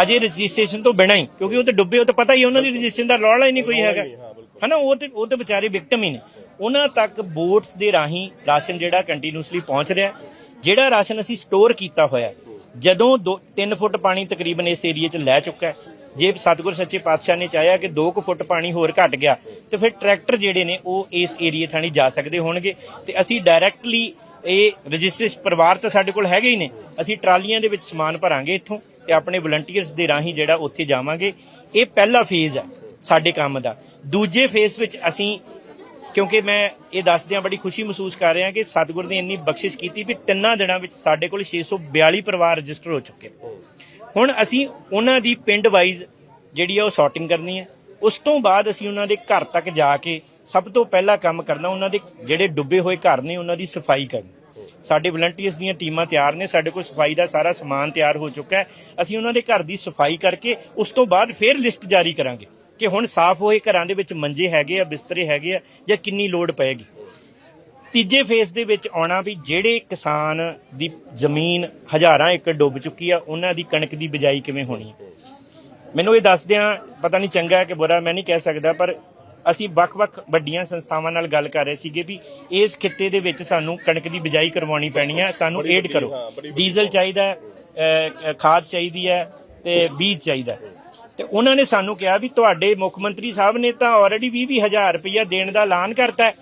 ਅਜੇ ਰਜਿਸਟ੍ਰੇਸ਼ਨ ਤੋਂ ਬਿਨਾਂ ਹੀ ਕਿਉਂਕਿ ਉਹ ਤੇ ਡੁੱਬੇ ਉਹ ਤਾਂ ਪਤਾ ਹੀ ਉਹਨਾਂ ਦੀ ਰਜਿਸਟ੍ਰੇਸ਼ਨ ਦਾ ਰੌਲਾ ਹੀ ਨਹੀਂ ਕੋਈ ਹੈਗਾ। ਹਨਾ ਉਹ ਤੇ ਉਹ ਤੇ ਵਿਚਾਰੇ ਵਿਕਟਮ ਹੀ ਨੇ। ਉਹਨਾਂ ਤੱਕ ਬੋਟਸ ਦੇ ਰਾਹੀਂ ਰਾਸ਼ਨ ਜਿਹੜਾ ਕੰਟੀਨਿਊਸਲੀ ਪਹੁੰਚ ਰਿਹਾ। ਜਿਹੜਾ ਰਾਸ਼ਨ ਅਸੀਂ ਸਟੋਰ ਕੀਤਾ ਹੋਇਆ ਜਦੋਂ 3 ਫੁੱਟ ਪਾਣੀ ਤਕਰੀਬਨ ਇਸ ਏਰੀਆ 'ਚ ਲੈ ਚੁੱਕਾ ਹੈ ਜੇ ਸਤਿਗੁਰ ਸੱਚੇ ਪਾਤਸ਼ਾਹ ਨੇ ਚਾਹਿਆ ਕਿ 2 ਫੁੱਟ ਪਾਣੀ ਹੋਰ ਘਟ ਗਿਆ, ਤੇ ਫਿਰ ਟਰੈਕਟਰ ਜਿਹੜੇ ਨੇ ਉਹ ਇਸ ਏਰੀਆ ਥਾਣੀ ਜਾ ਸਕਦੇ ਹੋਣਗੇ। ਤੇ ਅਸੀਂ ਡਾਇਰੈਕਟਲੀ ਇਹ ਰਜਿਸਟ੍ਰੇਸ਼ਨ ਪਰਿਵਾਰ ਤਾਂ ਸਾਡੇ ਕੋਲ ਹੈਗੇ ਹੀ ਨੇ। ਅਸੀਂ ਟਰਾਲੀਆਂ ਦੇ ਵਿੱਚ ਸਮਾਨ ਭਰਾਂਗੇ ਇੱਥੋਂ ਤੇ ਆਪਣੇ ਵਲੰਟੀਅਰਸ ਦੇ ਰਾਹੀਂ ਜਿਹੜਾ ਉੱਥੇ ਜਾਵਾਂਗੇ। ਇਹ ਪਹਿਲਾ ਫੇਜ਼ ਹੈ ਸਾਡੇ ਕੰਮ ਦਾ। ਦੂਜੇ ਫੇਜ਼ ਵਿੱਚ ਅਸੀਂ, ਕਿਉਂਕਿ ਮੈਂ ਇਹ ਦੱਸਦਿਆਂ ਬੜੀ ਖੁਸ਼ੀ ਮਹਿਸੂਸ ਕਰ ਰਿਹਾ ਕਿ ਸਤਿਗੁਰ ਨੇ ਇੰਨੀ ਬਖਸ਼ਿਸ਼ ਕੀਤੀ ਵੀ ਤਿੰਨਾਂ ਦਿਨਾਂ ਵਿੱਚ ਸਾਡੇ ਕੋਲ 642 ਪਰਿਵਾਰ ਰਜਿਸਟਰ ਹੋ ਚੁੱਕੇ। ਹੁਣ ਅਸੀਂ ਉਹਨਾਂ ਦੀ ਪਿੰਡ ਵਾਈਜ਼ ਜਿਹੜੀ ਆ ਉਹ ਸੌਰਟਿੰਗ ਕਰਨੀ ਹੈ ਉਸ ਤੋਂ ਬਾਅਦ ਅਸੀਂ ਉਹਨਾਂ ਦੇ ਘਰ ਤੱਕ ਜਾ ਕੇ ਸਭ ਤੋਂ ਪਹਿਲਾ ਕੰਮ ਕਰਨਾ, ਉਹਨਾਂ ਦੇ ਜਿਹੜੇ ਡੁੱਬੇ ਹੋਏ ਘਰ ਨੇ, ਉਹਨਾਂ ਦੀ ਸਫ਼ਾਈ ਕਰਨੀ। ਸਾਡੇ ਵਲੰਟੀਅਰਸ ਦੀਆਂ ਟੀਮਾਂ ਤਿਆਰ ਨੇ, ਸਾਡੇ ਕੋਲ ਸਫ਼ਾਈ ਦਾ ਸਾਰਾ ਸਮਾਨ ਤਿਆਰ ਹੋ ਚੁੱਕਾ ਹੈ। ਅਸੀਂ ਉਹਨਾਂ ਦੇ ਘਰ ਦੀ ਸਫ਼ਾਈ ਕਰਕੇ ਉਸ ਤੋਂ ਬਾਅਦ ਫਿਰ ਲਿਸਟ ਜਾਰੀ ਕਰਾਂਗੇ ਕਿ ਹੁਣ ਸਾਫ਼ ਹੋਏ ਘਰਾਂ ਦੇ ਵਿੱਚ ਮੰਜੇ ਹੈਗੇ ਆ, ਬਿਸਤਰੇ ਹੈਗੇ ਆ ਜਾਂ ਕਿੰਨੀ ਲੋਡ ਪਏਗੀ। ਤੀਜੇ ਫੇਸ ਦੇ ਵਿੱਚ ਆਉਣਾ ਵੀ ਜਿਹੜੇ ਕਿਸਾਨ ਦੀ ਜ਼ਮੀਨ ਹਜ਼ਾਰਾਂ ਏਕੜ ਡੁੱਬ ਚੁੱਕੀ ਆ ਉਹਨਾਂ ਦੀ ਕਣਕ ਦੀ ਬਿਜਾਈ ਕਿਵੇਂ ਹੋਣੀ? ਹੈ ਮੈਨੂੰ ਇਹ ਦੱਸਦਿਆਂ ਪਤਾ ਨਹੀਂ ਚੰਗਾ ਹੈ ਕਿ ਬੁਰਾ ਮੈਂ ਨਹੀਂ ਕਹਿ ਸਕਦਾ ਪਰ ਅਸੀਂ ਵੱਖ-ਵੱਖ ਵੱਡੀਆਂ ਸੰਸਥਾਵਾਂ ਨਾਲ ਗੱਲ ਕਰ ਰਹੇ ਸੀਗੇ ਵੀ ਇਸ ਖਿੱਤੇ ਦੇ ਵਿੱਚ ਸਾਨੂੰ ਕਣਕ ਦੀ ਬਿਜਾਈ ਕਰਵਾਉਣੀ ਪੈਣੀ ਹੈ ਸਾਨੂੰ ਏਡ ਕਰੋ। ਡੀਜ਼ਲ ਚਾਹੀਦਾ ਖਾਦ ਚਾਹੀਦੀ ਹੈ ਤੇ ਬੀਜ ਚਾਹੀਦਾ। ਤੇ ਉਹਨਾਂ ਨੇ ਸਾਨੂੰ ਕਿਹਾ ਵੀ ਤੁਹਾਡੇ ਮੁੱਖ ਮੰਤਰੀ ਸਾਹਿਬ ਨੇ ਤਾਂ ਆਲਰੇਡੀ 20 ਹਜ਼ਾਰ ਰੁਪਇਆ ਦੇਣ ਦਾ ਐਲਾਨ ਕਰਤਾ ਹੈ।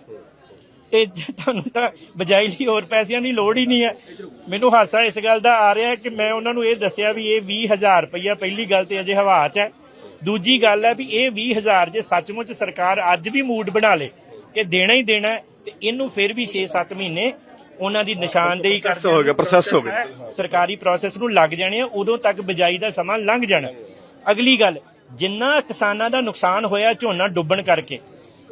ਜੇ ਤੁਹਾਨੂੰ ਤਾਂ ਬਜਾਈ ਲਈ ਹੋਰ ਪੈਸਿਆਂ ਦੀ ਲੋੜ ਹੀ ਨਹੀਂ ਹੈ। ਮੈਨੂੰ ਹਾਸਾ ਇਸ ਗੱਲ ਦਾ ਆ ਰਿਹਾ ਹੈ ਕਿ ਮੈਂ ਉਹਨਾਂ ਨੂੰ ਇਹ ਦੱਸਿਆ ਵੀ ਇਹ 20000 ਰੁਪਇਆ ਪਹਿਲੀ ਗੱਲ ਤੇ ਅਜੇ ਹਵਾ 'ਚ ਹੈ। ਦੂਜੀ ਗੱਲ ਹੈ ਵੀ ਇਹ 20000 ਜੇ ਸੱਚਮੁੱਚ ਸਰਕਾਰ ਅੱਜ ਵੀ ਮੂਡ ਬਣਾ ਲੇ ਕਿ ਦੇਣਾ ਹੀ ਦੇਣਾ ਤੇ ਇਹਨੂੰ ਫਿਰ ਵੀ 6-7 ਮਹੀਨੇ ਉਹਨਾਂ ਦੀ ਨਿਸ਼ਾਨਦੇਹੀ ਕਰ ਹੋ ਗਿਆ, process ਹੋ ਗਿਆ। ਸਰਕਾਰੀ ਪ੍ਰੋਸੈਸ ਨੂੰ ਲੱਗ ਜਾਣੇ ਆ ਉਦੋਂ ਤੱਕ ਬਜਾਈ ਦਾ ਸਮਾਂ ਲੰਘ ਜਾਣਾ। ਅਗਲੀ ਗੱਲ ਜਿੰਨਾ ਕਿਸਾਨਾਂ ਦਾ ਨੁਕਸਾਨ ਹੋਇਆ ਝੋਨਾ ਡੁੱਬਣ ਕਰਕੇ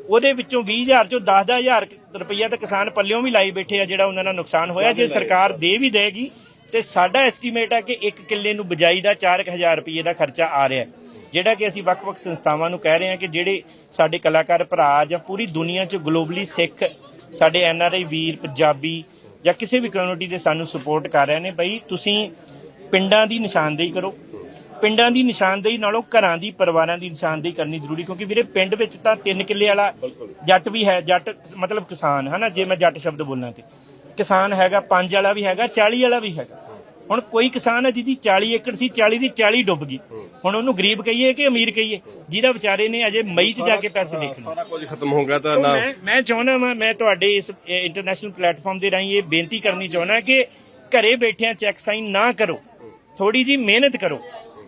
ਉਹਦੇ ਵਿੱਚੋਂ 20000 ਚੋਂ 10000 ਰੁਪਈਆ ਤਾਂ ਕਿਸਾਨ ਪੱਲਿਓਂ ਵੀ ਲਾਈ ਬੈਠੇ ਆ ਜਿਹੜਾ ਉਹਨਾਂ ਦਾ ਨੁਕਸਾਨ ਹੋਇਆ। ਜੇ ਸਰਕਾਰ ਦੇ ਵੀ ਦੇਗੀ ਤੇ ਸਾਡਾ ਐਸਟੀਮੇਟ ਆ ਕਿ ਇੱਕ ਕਿੱਲੇ ਨੂੰ ਬਜਾਈ ਦਾ 4000 ਰੁਪਏ ਦਾ ਖਰਚਾ ਆ ਰਿਹਾ ਜਿਹੜਾ ਕਿ ਅਸੀਂ ਵੱਖ-ਵੱਖ ਸੰਸਥਾਵਾਂ ਨੂੰ ਕਹਿ ਰਹੇ ਹਾਂ ਕਿ ਜਿਹੜੇ ਸਾਡੇ ਕਲਾਕਾਰ ਭਰਾ ਜਾਂ ਪੂਰੀ ਦੁਨੀਆ 'ਚ ਗਲੋਬਲੀ ਸਿੱਖ ਸਾਡੇ ਐਨਆਰਆਈ ਵੀਰ, ਪੰਜਾਬੀ ਜਾਂ ਕਿਸੇ ਵੀ ਕਮਿਊਨਿਟੀ ਦੇ ਸਾਨੂੰ ਸਪੋਰਟ ਕਰ ਰਹੇ ਨੇ, ਬਈ ਤੁਸੀਂ ਪਿੰਡਾਂ ਦੀ ਨਿਸ਼ਾਨਦੇਹੀ ਕਰੋ ਪਿੰਡਾਂ ਦੀ ਨਿਸ਼ਾਨਦੇਹੀ ਨਾਲੋਂ ਘਰਾਂ ਦੀ ਪਰਿਵਾਰਾਂ ਦੀ ਨਿਸ਼ਾਨਦੇਹੀ ਕਰਨੀ ਜ਼ਰੂਰੀ ਕਿਉਂਕਿ ਵੀਰੇ ਪਿੰਡ ਵਿੱਚ ਤਾਂ 3 ਕਿੱਲੇ ਵਾਲਾ ਜੱਟ ਵੀ ਹੈ ਜੱਟ ਮਤਲਬ ਕਿਸਾਨ ਹਨਾ ਜੇ ਮੈਂ ਜੱਟ ਸ਼ਬਦ ਬੋਲਾਂ ਤੇ। ਕਿਸਾਨ ਹੈਗਾ 5 ਵਾਲਾ ਵੀ ਹੈਗਾ 40 ਵਾਲਾ ਵੀ ਹੈਗਾ। ਹੁਣ ਕੋਈ ਕਿਸਾਨ ਹੈ ਜਿਹਦੀ 40 ਏਕੜ ਸੀ 40 ਦੀ 40 ਡੁੱਬ ਗਈ। ਹੁਣ ਉਹਨੂੰ ਗਰੀਬ ਕਹੀਏ ਕਿ ਅਮੀਰ ਕਹੀਏ? ਜਿਹਦਾ ਵਿਚਾਰੇ ਨੇ ਅਜੇ ਮਈ 'ਚ ਜਾ ਕੇ ਪੈਸੇ ਦੇਖਣੇ। ਸਾਰਾ ਕੁਝ ਖਤਮ ਹੋ ਗਿਆ ਤਾਂ ਮੈਂ ਮੈਂ ਚਾਹੁੰਦਾ ਵਾਂ ਮੈਂ ਤੁਹਾਡੇ ਇਸ ਇੰਟਰਨੈਸ਼ਨਲ ਪਲੇਟਫਾਰਮ ਦੇ ਰਾਹੀਂ ਇਹ ਬੇਨਤੀ ਕਰਨੀ ਚਾਹੁੰਦਾ ਕਿ ਘਰੇ ਬੈਠਿਆਂ ਚੈੱਕ ਸਾਈਨ ਨਾ ਕਰੋ। ਥੋੜੀ ਜੀ ਮਿਹਨਤ ਕਰੋ।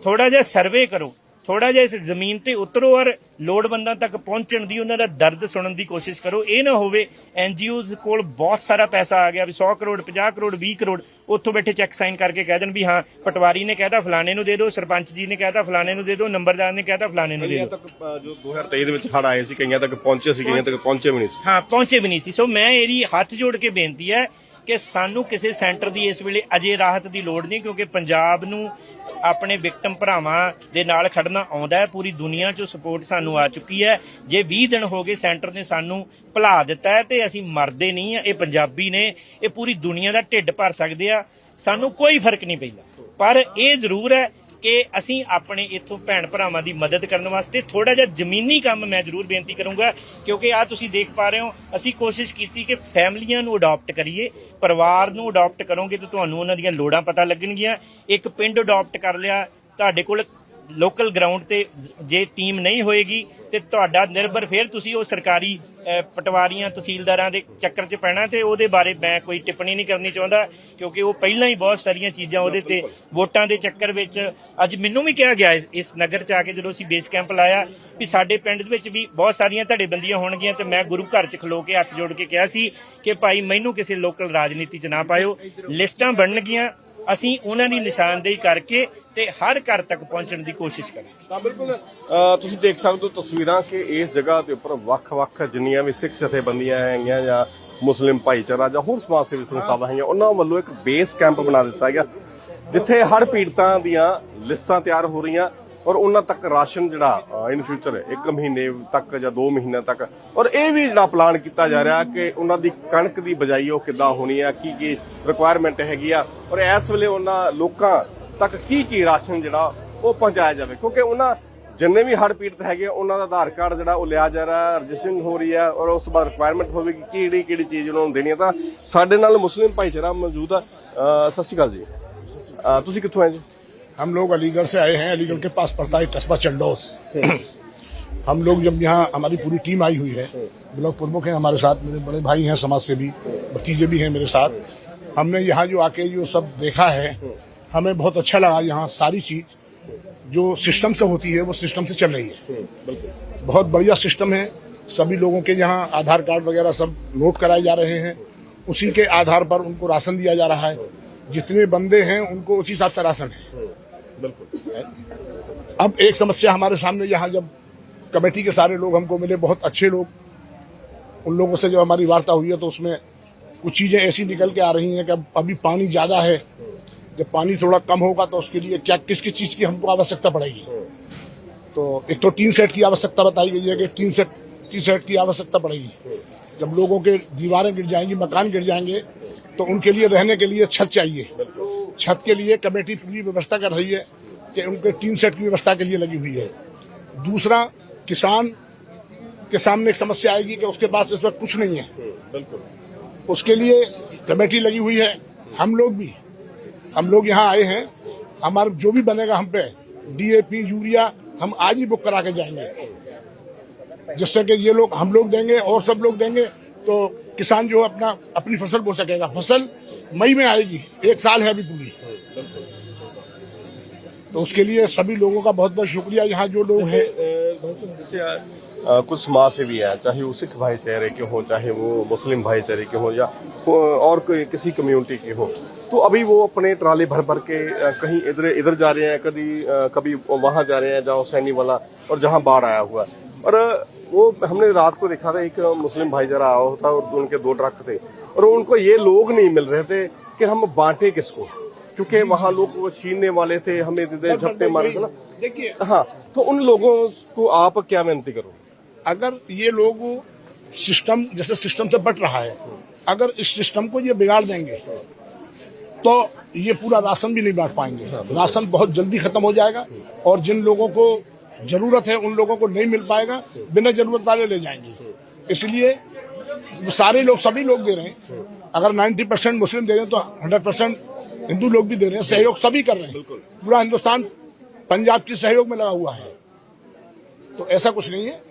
ਥੋੜਾ ਜਿਹਾ ਸਰਵੇ ਕਰੋ ਥੋੜਾ ਜਿਹਾ ਇਸ ਜ਼ਮੀਨ ਤੇ ਉਤਰੋ ਔਰ ਲੋੜਵੰਦਾਂ ਤੱਕ ਪਹੁੰਚਣ ਦੀ ਉਹਨਾਂ ਦਾ ਦਰਦ ਸੁਣਨ ਦੀ ਕੋਸ਼ਿਸ਼ ਕਰੋ। ਇਹ ਨਾ ਹੋਵੇ ਐਨਜੀਓਜ਼ ਕੋਲ ਬਹੁਤ ਸਾਰਾ ਪੈਸਾ ਆ ਗਿਆ ਵੀ 100 ਕਰੋੜ 50 ਕਰੋੜ 20 ਕਰੋੜ ਉੱਥੋਂ ਬੈਠੇ ਚੈੱਕ ਸਾਈਨ ਕਰਕੇ ਕਹਿ ਦੇਣ ਵੀ ਹਾਂ ਪਟਵਾਰੀ ਨੇ ਕਹਿਤਾ ਫਲਾਣੇ ਨੂੰ ਦੇ ਦਿਓ ਸਰਪੰਚ ਜੀ ਨੇ ਕਹਿਤਾ ਫਲਾਣੇ ਨੂੰ ਦੇ ਦਿਓ ਨੰਬਰਦਾਰ ਨੇ ਕਹਿਤਾ ਫਲਾਣੇ ਨੂੰ ਦੇ ਦਿਓ। ਤੱਕ ਜੋ 2023 ਦੇ ਵਿੱਚ ਹੜ ਆਏ ਸੀ ਕਈਆਂ ਤੱਕ ਪਹੁੰਚੇ ਸੀ ਕਈਆਂ ਤੱਕ ਪਹੁੰਚੇ ਵੀ ਨਹੀਂ ਸੀ। ਹਾਂ ਪਹੁੰਚੇ ਵੀ ਨਹੀਂ ਸੀ। ਸੋ ਮੈਂ ਇਹਦੀ ਹੱਥ ਜੋੜ ਕੇ ਬੇਨਤੀ ਹੈ ਕਿ ਸਾਨੂੰ ਕਿਸੇ ਸੈਂਟਰ ਦੀ ਇਸ ਵੇਲੇ ਅਜੇ ਰਾਹਤ ਦੀ ਲੋੜ ਨਹੀਂ, ਕਿਉਂਕਿ ਪੰਜਾਬ ਨੂੰ ਆਪਣੇ ਵਿਕਟਮ ਭਰਾਵਾਂ ਦੇ ਨਾਲ ਖੜਨਾ ਆਉਂਦਾ ਹੈ। ਪੂਰੀ ਦੁਨੀਆ 'ਚੋਂ ਸਪੋਰਟ ਸਾਨੂੰ ਆ ਚੁੱਕੀ ਹੈ। ਜੇ 20 ਦਿਨ ਹੋ ਗਏ ਸੈਂਟਰ ਨੇ ਸਾਨੂੰ ਭੁਲਾ ਦਿੱਤਾ ਹੈ ਤੇ ਅਸੀਂ ਮਰਦੇ ਨਹੀਂ ਆ ਇਹ ਪੰਜਾਬੀ ਨੇ, ਇਹ ਪੂਰੀ ਦੁਨੀਆ ਦਾ ਢਿੱਡ ਭਰ ਸਕਦੇ ਆ। ਸਾਨੂੰ ਕੋਈ ਫ਼ਰਕ ਨਹੀਂ ਪੈਂਦਾ। ਪਰ ਇਹ ਜ਼ਰੂਰ ਹੈ ਕਿ ਅਸੀਂ ਆਪਣੇ ਇੱਥੋਂ ਭੈਣ ਭਰਾਵਾਂ ਦੀ ਮਦਦ ਕਰਨ ਵਾਸਤੇ ਥੋੜਾ ਜਿਹਾ ਜ਼ਮੀਨੀ ਕੰਮ ਮੈਂ ਜ਼ਰੂਰ ਬੇਨਤੀ ਕਰੂੰਗਾ, ਕਿਉਂਕਿ ਆ ਤੁਸੀਂ ਦੇਖ ਪਾ ਰਹੇ ਹੋ, ਅਸੀਂ ਕੋਸ਼ਿਸ਼ ਕੀਤੀ ਕਿ ਫੈਮਲੀਆਂ ਨੂੰ ਅਡਾਪਟ ਕਰੀਏ, ਪਰਿਵਾਰ ਨੂੰ ਅਡਾਪਟ ਕਰੋਗੇ ਤਾਂ ਤੁਹਾਨੂੰ ਉਹਨਾਂ ਦੀਆਂ ਲੋੜਾਂ ਪਤਾ ਲੱਗਣਗੀਆਂ। ਇੱਕ ਪਿੰਡ ਅਡਾਪਟ ਕਰ ਲਿਆ, ਤੁਹਾਡੇ ਕੋਲ ਲੋਕਲ ਗਰਾਊਂਡ ਤੇ ਜੇ ਟੀਮ ਨਹੀਂ ਹੋਏਗੀ ਤੇ ਤੁਹਾਡਾ ਨਿਰਭਰ ਫਿਰ ਤੁਸੀਂ ਉਹ ਸਰਕਾਰੀ ਪਟਵਾਰੀਆਂ, ਤਹਿਸੀਲਦਾਰਾਂ ਦੇ ਚੱਕਰ 'ਚ ਪੈਣਾ ਤੇ ਉਹਦੇ ਬਾਰੇ ਮੈਂ ਕੋਈ ਟਿੱਪਣੀ ਨਹੀਂ ਕਰਨੀ ਚਾਹੁੰਦਾ ਕਿਉਂਕਿ ਉਹ ਪਹਿਲਾਂ ਹੀ ਬਹੁਤ ਸਾਰੀਆਂ ਚੀਜ਼ਾਂ ਉਹਦੇ ਤੇ ਵੋਟਾਂ ਦੇ ਚੱਕਰ ਵਿੱਚ ਅੱਜ ਮੈਨੂੰ ਵੀ ਕਿਹਾ ਗਿਆ ਇਸ- ਇਸ ਨਗਰ 'ਚ ਆ ਕੇ ਜਦੋਂ ਅਸੀਂ ਬੇਸ ਕੈਂਪ ਲਾਇਆ ਵੀ ਸਾਡੇ ਪਿੰਡ ਦੇ ਵਿੱਚ ਵੀ ਬਹੁਤ ਸਾਰੀਆਂ ਧੜੇਬੰਦੀਆਂ ਹੋਣਗੀਆਂ ਤੇ ਮੈਂ ਗੁਰੂ ਘਰ 'ਚ ਖਲੋ ਕੇ ਹੱਥ ਜੋੜ ਕੇ ਕਿਹਾ ਸੀ ਕਿ ਭਾਈ ਮੈਨੂੰ ਕਿਸੇ ਲੋਕਲ ਰਾਜਨੀਤੀ 'ਚ ਨਾ ਪਾਇਓ, ਲਿਸਟਾਂ ਬਣਨਗੀਆਂ, ਅਸੀਂ ਉਹਨਾਂ ਦੀ ਨਿਸ਼ਾਨਦੇਹੀ ਕਰਕੇ ਤੇ ਹਰ ਘਰ ਤੱਕ ਪਹੁੰਚਣ ਦੀ ਕੋਸ਼ਿਸ਼ ਕਰਾਂਗੇ। ਤਾਂ ਬਿਲਕੁਲ ਤੁਸੀਂ ਦੇਖ ਸਕਦੇ ਹੋ ਤਸਵੀਰਾਂ ਕਿ ਇਸ ਜਗ੍ਹਾ ਦੇ ਉੱਪਰ ਵੱਖ-ਵੱਖ ਜਿੰਨੀਆਂ ਵੀ ਸਿੱਖ ਜਥੇਬੰਦੀਆਂ ਹੈਗੀਆਂ ਜਾਂ ਮੁਸਲਿਮ ਭਾਈਚਾਰਾ ਜਾਂ ਹੋਰ ਸਮਾਜ ਸੇਵੀ ਸੰਸਥਾਵਾਂ ਹੈਗੀਆਂ, ਉਹਨਾਂ ਵੱਲੋਂ ਇੱਕ ਬੇਸ ਕੈਂਪ ਬਣਾ ਦਿੱਤਾ ਗਿਆ, ਜਿੱਥੇ ਹੜ ਪੀੜਤਾਂ ਦੀਆਂ ਲਿਸਟਾਂ ਤਿਆਰ ਹੋ ਰਹੀਆਂ ਔਰ ਉਹਨਾਂ ਤੱਕ ਰਾਸ਼ਨ ਜਿਹੜਾ ਇਨ ਫਿਊਚਰ ਇੱਕ ਮਹੀਨੇ ਤੱਕ ਜਾਂ 2 ਮਹੀਨਿਆਂ ਤੱਕ, ਔਰ ਇਹ ਵੀ ਜਿਹੜਾ ਪਲਾਨ ਕੀਤਾ ਜਾ ਰਿਹਾ ਕਿ ਉਹਨਾਂ ਦੀ ਕਣਕ ਦੀ ਬਜਾਈ ਉਹ ਕਿੱਦਾਂ ਹੋਣੀ ਆ ਕੀ ਕੀ ਰਿਕੁਆਇਰਮੈਂਟ ਹੈਗੀ ਆ, ਔਰ ਇਸ ਵੇਲੇ ਉਹਨਾਂ ਲੋਕਾਂ ਤੱਕ ਕੀ ਕੀ ਰਾਸ਼ਨ ਜਿਹੜਾ ਉਹ ਪਹੁੰਚਾਇਆ ਜਾਵੇ ਕਿਉਂਕਿ ਉਹਨਾਂ ਜਿੰਨੇ ਵੀ ਹੜ੍ਹ ਪੀੜਤ ਹੈਗੇ ਆ, ਉਹਨਾਂ ਦਾ ਆਧਾਰ ਕਾਰਡ ਜਿਹੜਾ ਉਹ ਲਿਆ ਜਾ ਰਿਹਾ ਰਜਿਸਟਰਿੰਗ ਹੋ ਰਹੀ ਹੈ ਔਰ ਉਸ ਤੋਂ ਬਾਅਦ ਰਿਕੁਆਇਰਮੈਂਟ ਹੋਵੇਗੀ ਕਿ ਕਿਹੜੀ ਕਿਹੜੀ ਚੀਜ਼ ਉਹਨਾਂ ਨੂੰ ਦੇਣੀ ਹੈ ਤਾਂ ਸਾਡੇ ਨਾਲ ਮੁਸਲਿਮ ਭਾਈਚਾਰਾ ਮੌਜੂਦ ਆ ਅਹ ਸਤਿ ਸ਼੍ਰੀ ਅਕਾਲ ਜੀ ਅਹ ਤੁਸੀਂ ਕਿੱਥੋਂ ਆਏ ਜੀ हम लोग अलीगढ़ से आए हैं अलीगढ़ के पास पड़ता है कस्बा चंडोस हम लोग जब यहाँ हमारी पूरी टीम आई हुई है ब्लॉक प्रमुख हैं हमारे साथ मेरे बड़े भाई हैं समाज सेवी भतीजे भी हैं मेरे साथ हमने यहाँ जो आके जो सब देखा है हमें बहुत अच्छा लगा यहाँ सारी चीज़ जो सिस्टम से होती है वो सिस्टम से चल रही है। बहुत बढ़िया सिस्टम है। सभी लोगों के यहाँ आधार कार्ड वगैरह सब नोट कराए जा रहे हैं। उसी के आधार पर उनको राशन दिया जा रहा है। जितने बंदे हैं उनको उसी हिसाब से राशन है। अब एक समस्या हमारे सामने यहाँ जब कमेटी के सारे लोग हमको मिले बहुत अच्छे लोग उन लोगों से जब हमारी वार्ता हुई है तो उसमें कुछ चीज़ें ऐसी निकल के आ रही हैं कि अब अभी पानी ज़्यादा है जब पानी थोड़ा कम होगा तो उसके लिए क्या किस किस चीज़ की हमको आवश्यकता पड़ेगी? तो एक तो टीन सेट की आवश्यकता बताई गई है कि टीन सेट की सेट की आवश्यकता पड़ेगी। जब लोगों के दीवारें गिर जाएँगी मकान गिर जाएँगे तो उनके लिए रहने के लिए छत चाहिए। छत के लिए कमेटी पूरी व्यवस्था कर रही है कि उनके टीन सेट की व्यवस्था के लिए लगी हुई है। दूसरा किसान के सामने एक समस्या आएगी कि उसके पास इस वक्त कुछ नहीं है बिल्कुल। उसके लिए कमेटी लगी हुई है हम लोग भी हम लोग यहाँ आए हैं। हमारा जो भी बनेगा हम पे डीएपी यूरिया हम आज ही बुक करा के जाएँगे। जिससे कि ये लोग हम लोग देंगे और सब लोग देंगे तो किसान जो अपना अपनी फ़सल बो सकेगा। फ़सल मई में आएगी एक साल है अभी पूरी। तो उसके लिए सभी लोगों का बहुत बहुत शुक्रिया। यहाँ जो लोग हैं कुछ समाज भी है चाहे वो सिख भाईचारे के हों चाहे वो मुस्लिम भाईचारे के हों या और कोई किसी कम्युनिटी के हो। तो अभी वो अपने ट्राले भर भर के कहीं इधर इधर जा रहे हैं कभी कभी वहाँ जा रहे हैं जहाँ सैनी वाला और जहाँ बाढ़ आया हुआ। और वो हमने रात को देखा था एक मुस्लिम भाईचारा आया हुआ था और उनके दो ट्रक थे। और उनको ये लोग नहीं मिल रहे थे कि हम बांटे किसको क्योंकि वहाँ लोग वो छीनने वाले थे हमें झपटे मारे थे ना। हाँ तो उन लोगों को आप क्या विनती करो अगर ये लोग सिस्टम, जैसे सिस्टम से बट रहा है, अगर इस सिस्टम को ये बिगाड़ देंगे तो ये पूरा राशन भी नहीं बांट पाएँगे। राशन बहुत जल्दी खत्म हो जाएगा और जिन लोगों को ज़रूरत है, उन लोगों को नहीं मिल पाएगा, बिना ज़रूरत वाले ले जाएँगे। इसलिए सारे लोग, सभी लोग दे रहे हैं। अगर 90 परसेंट मुस्लिम दे रहे हैं तो 100 परसेंट हिंदू लोग भी दे रहे हैं। सहयोग सभी कर रहे हैं। पूरा हिंदुस्तान पंजाब की सहयोग में लगा हुआ है। तो ऐसा कुछ नहीं है।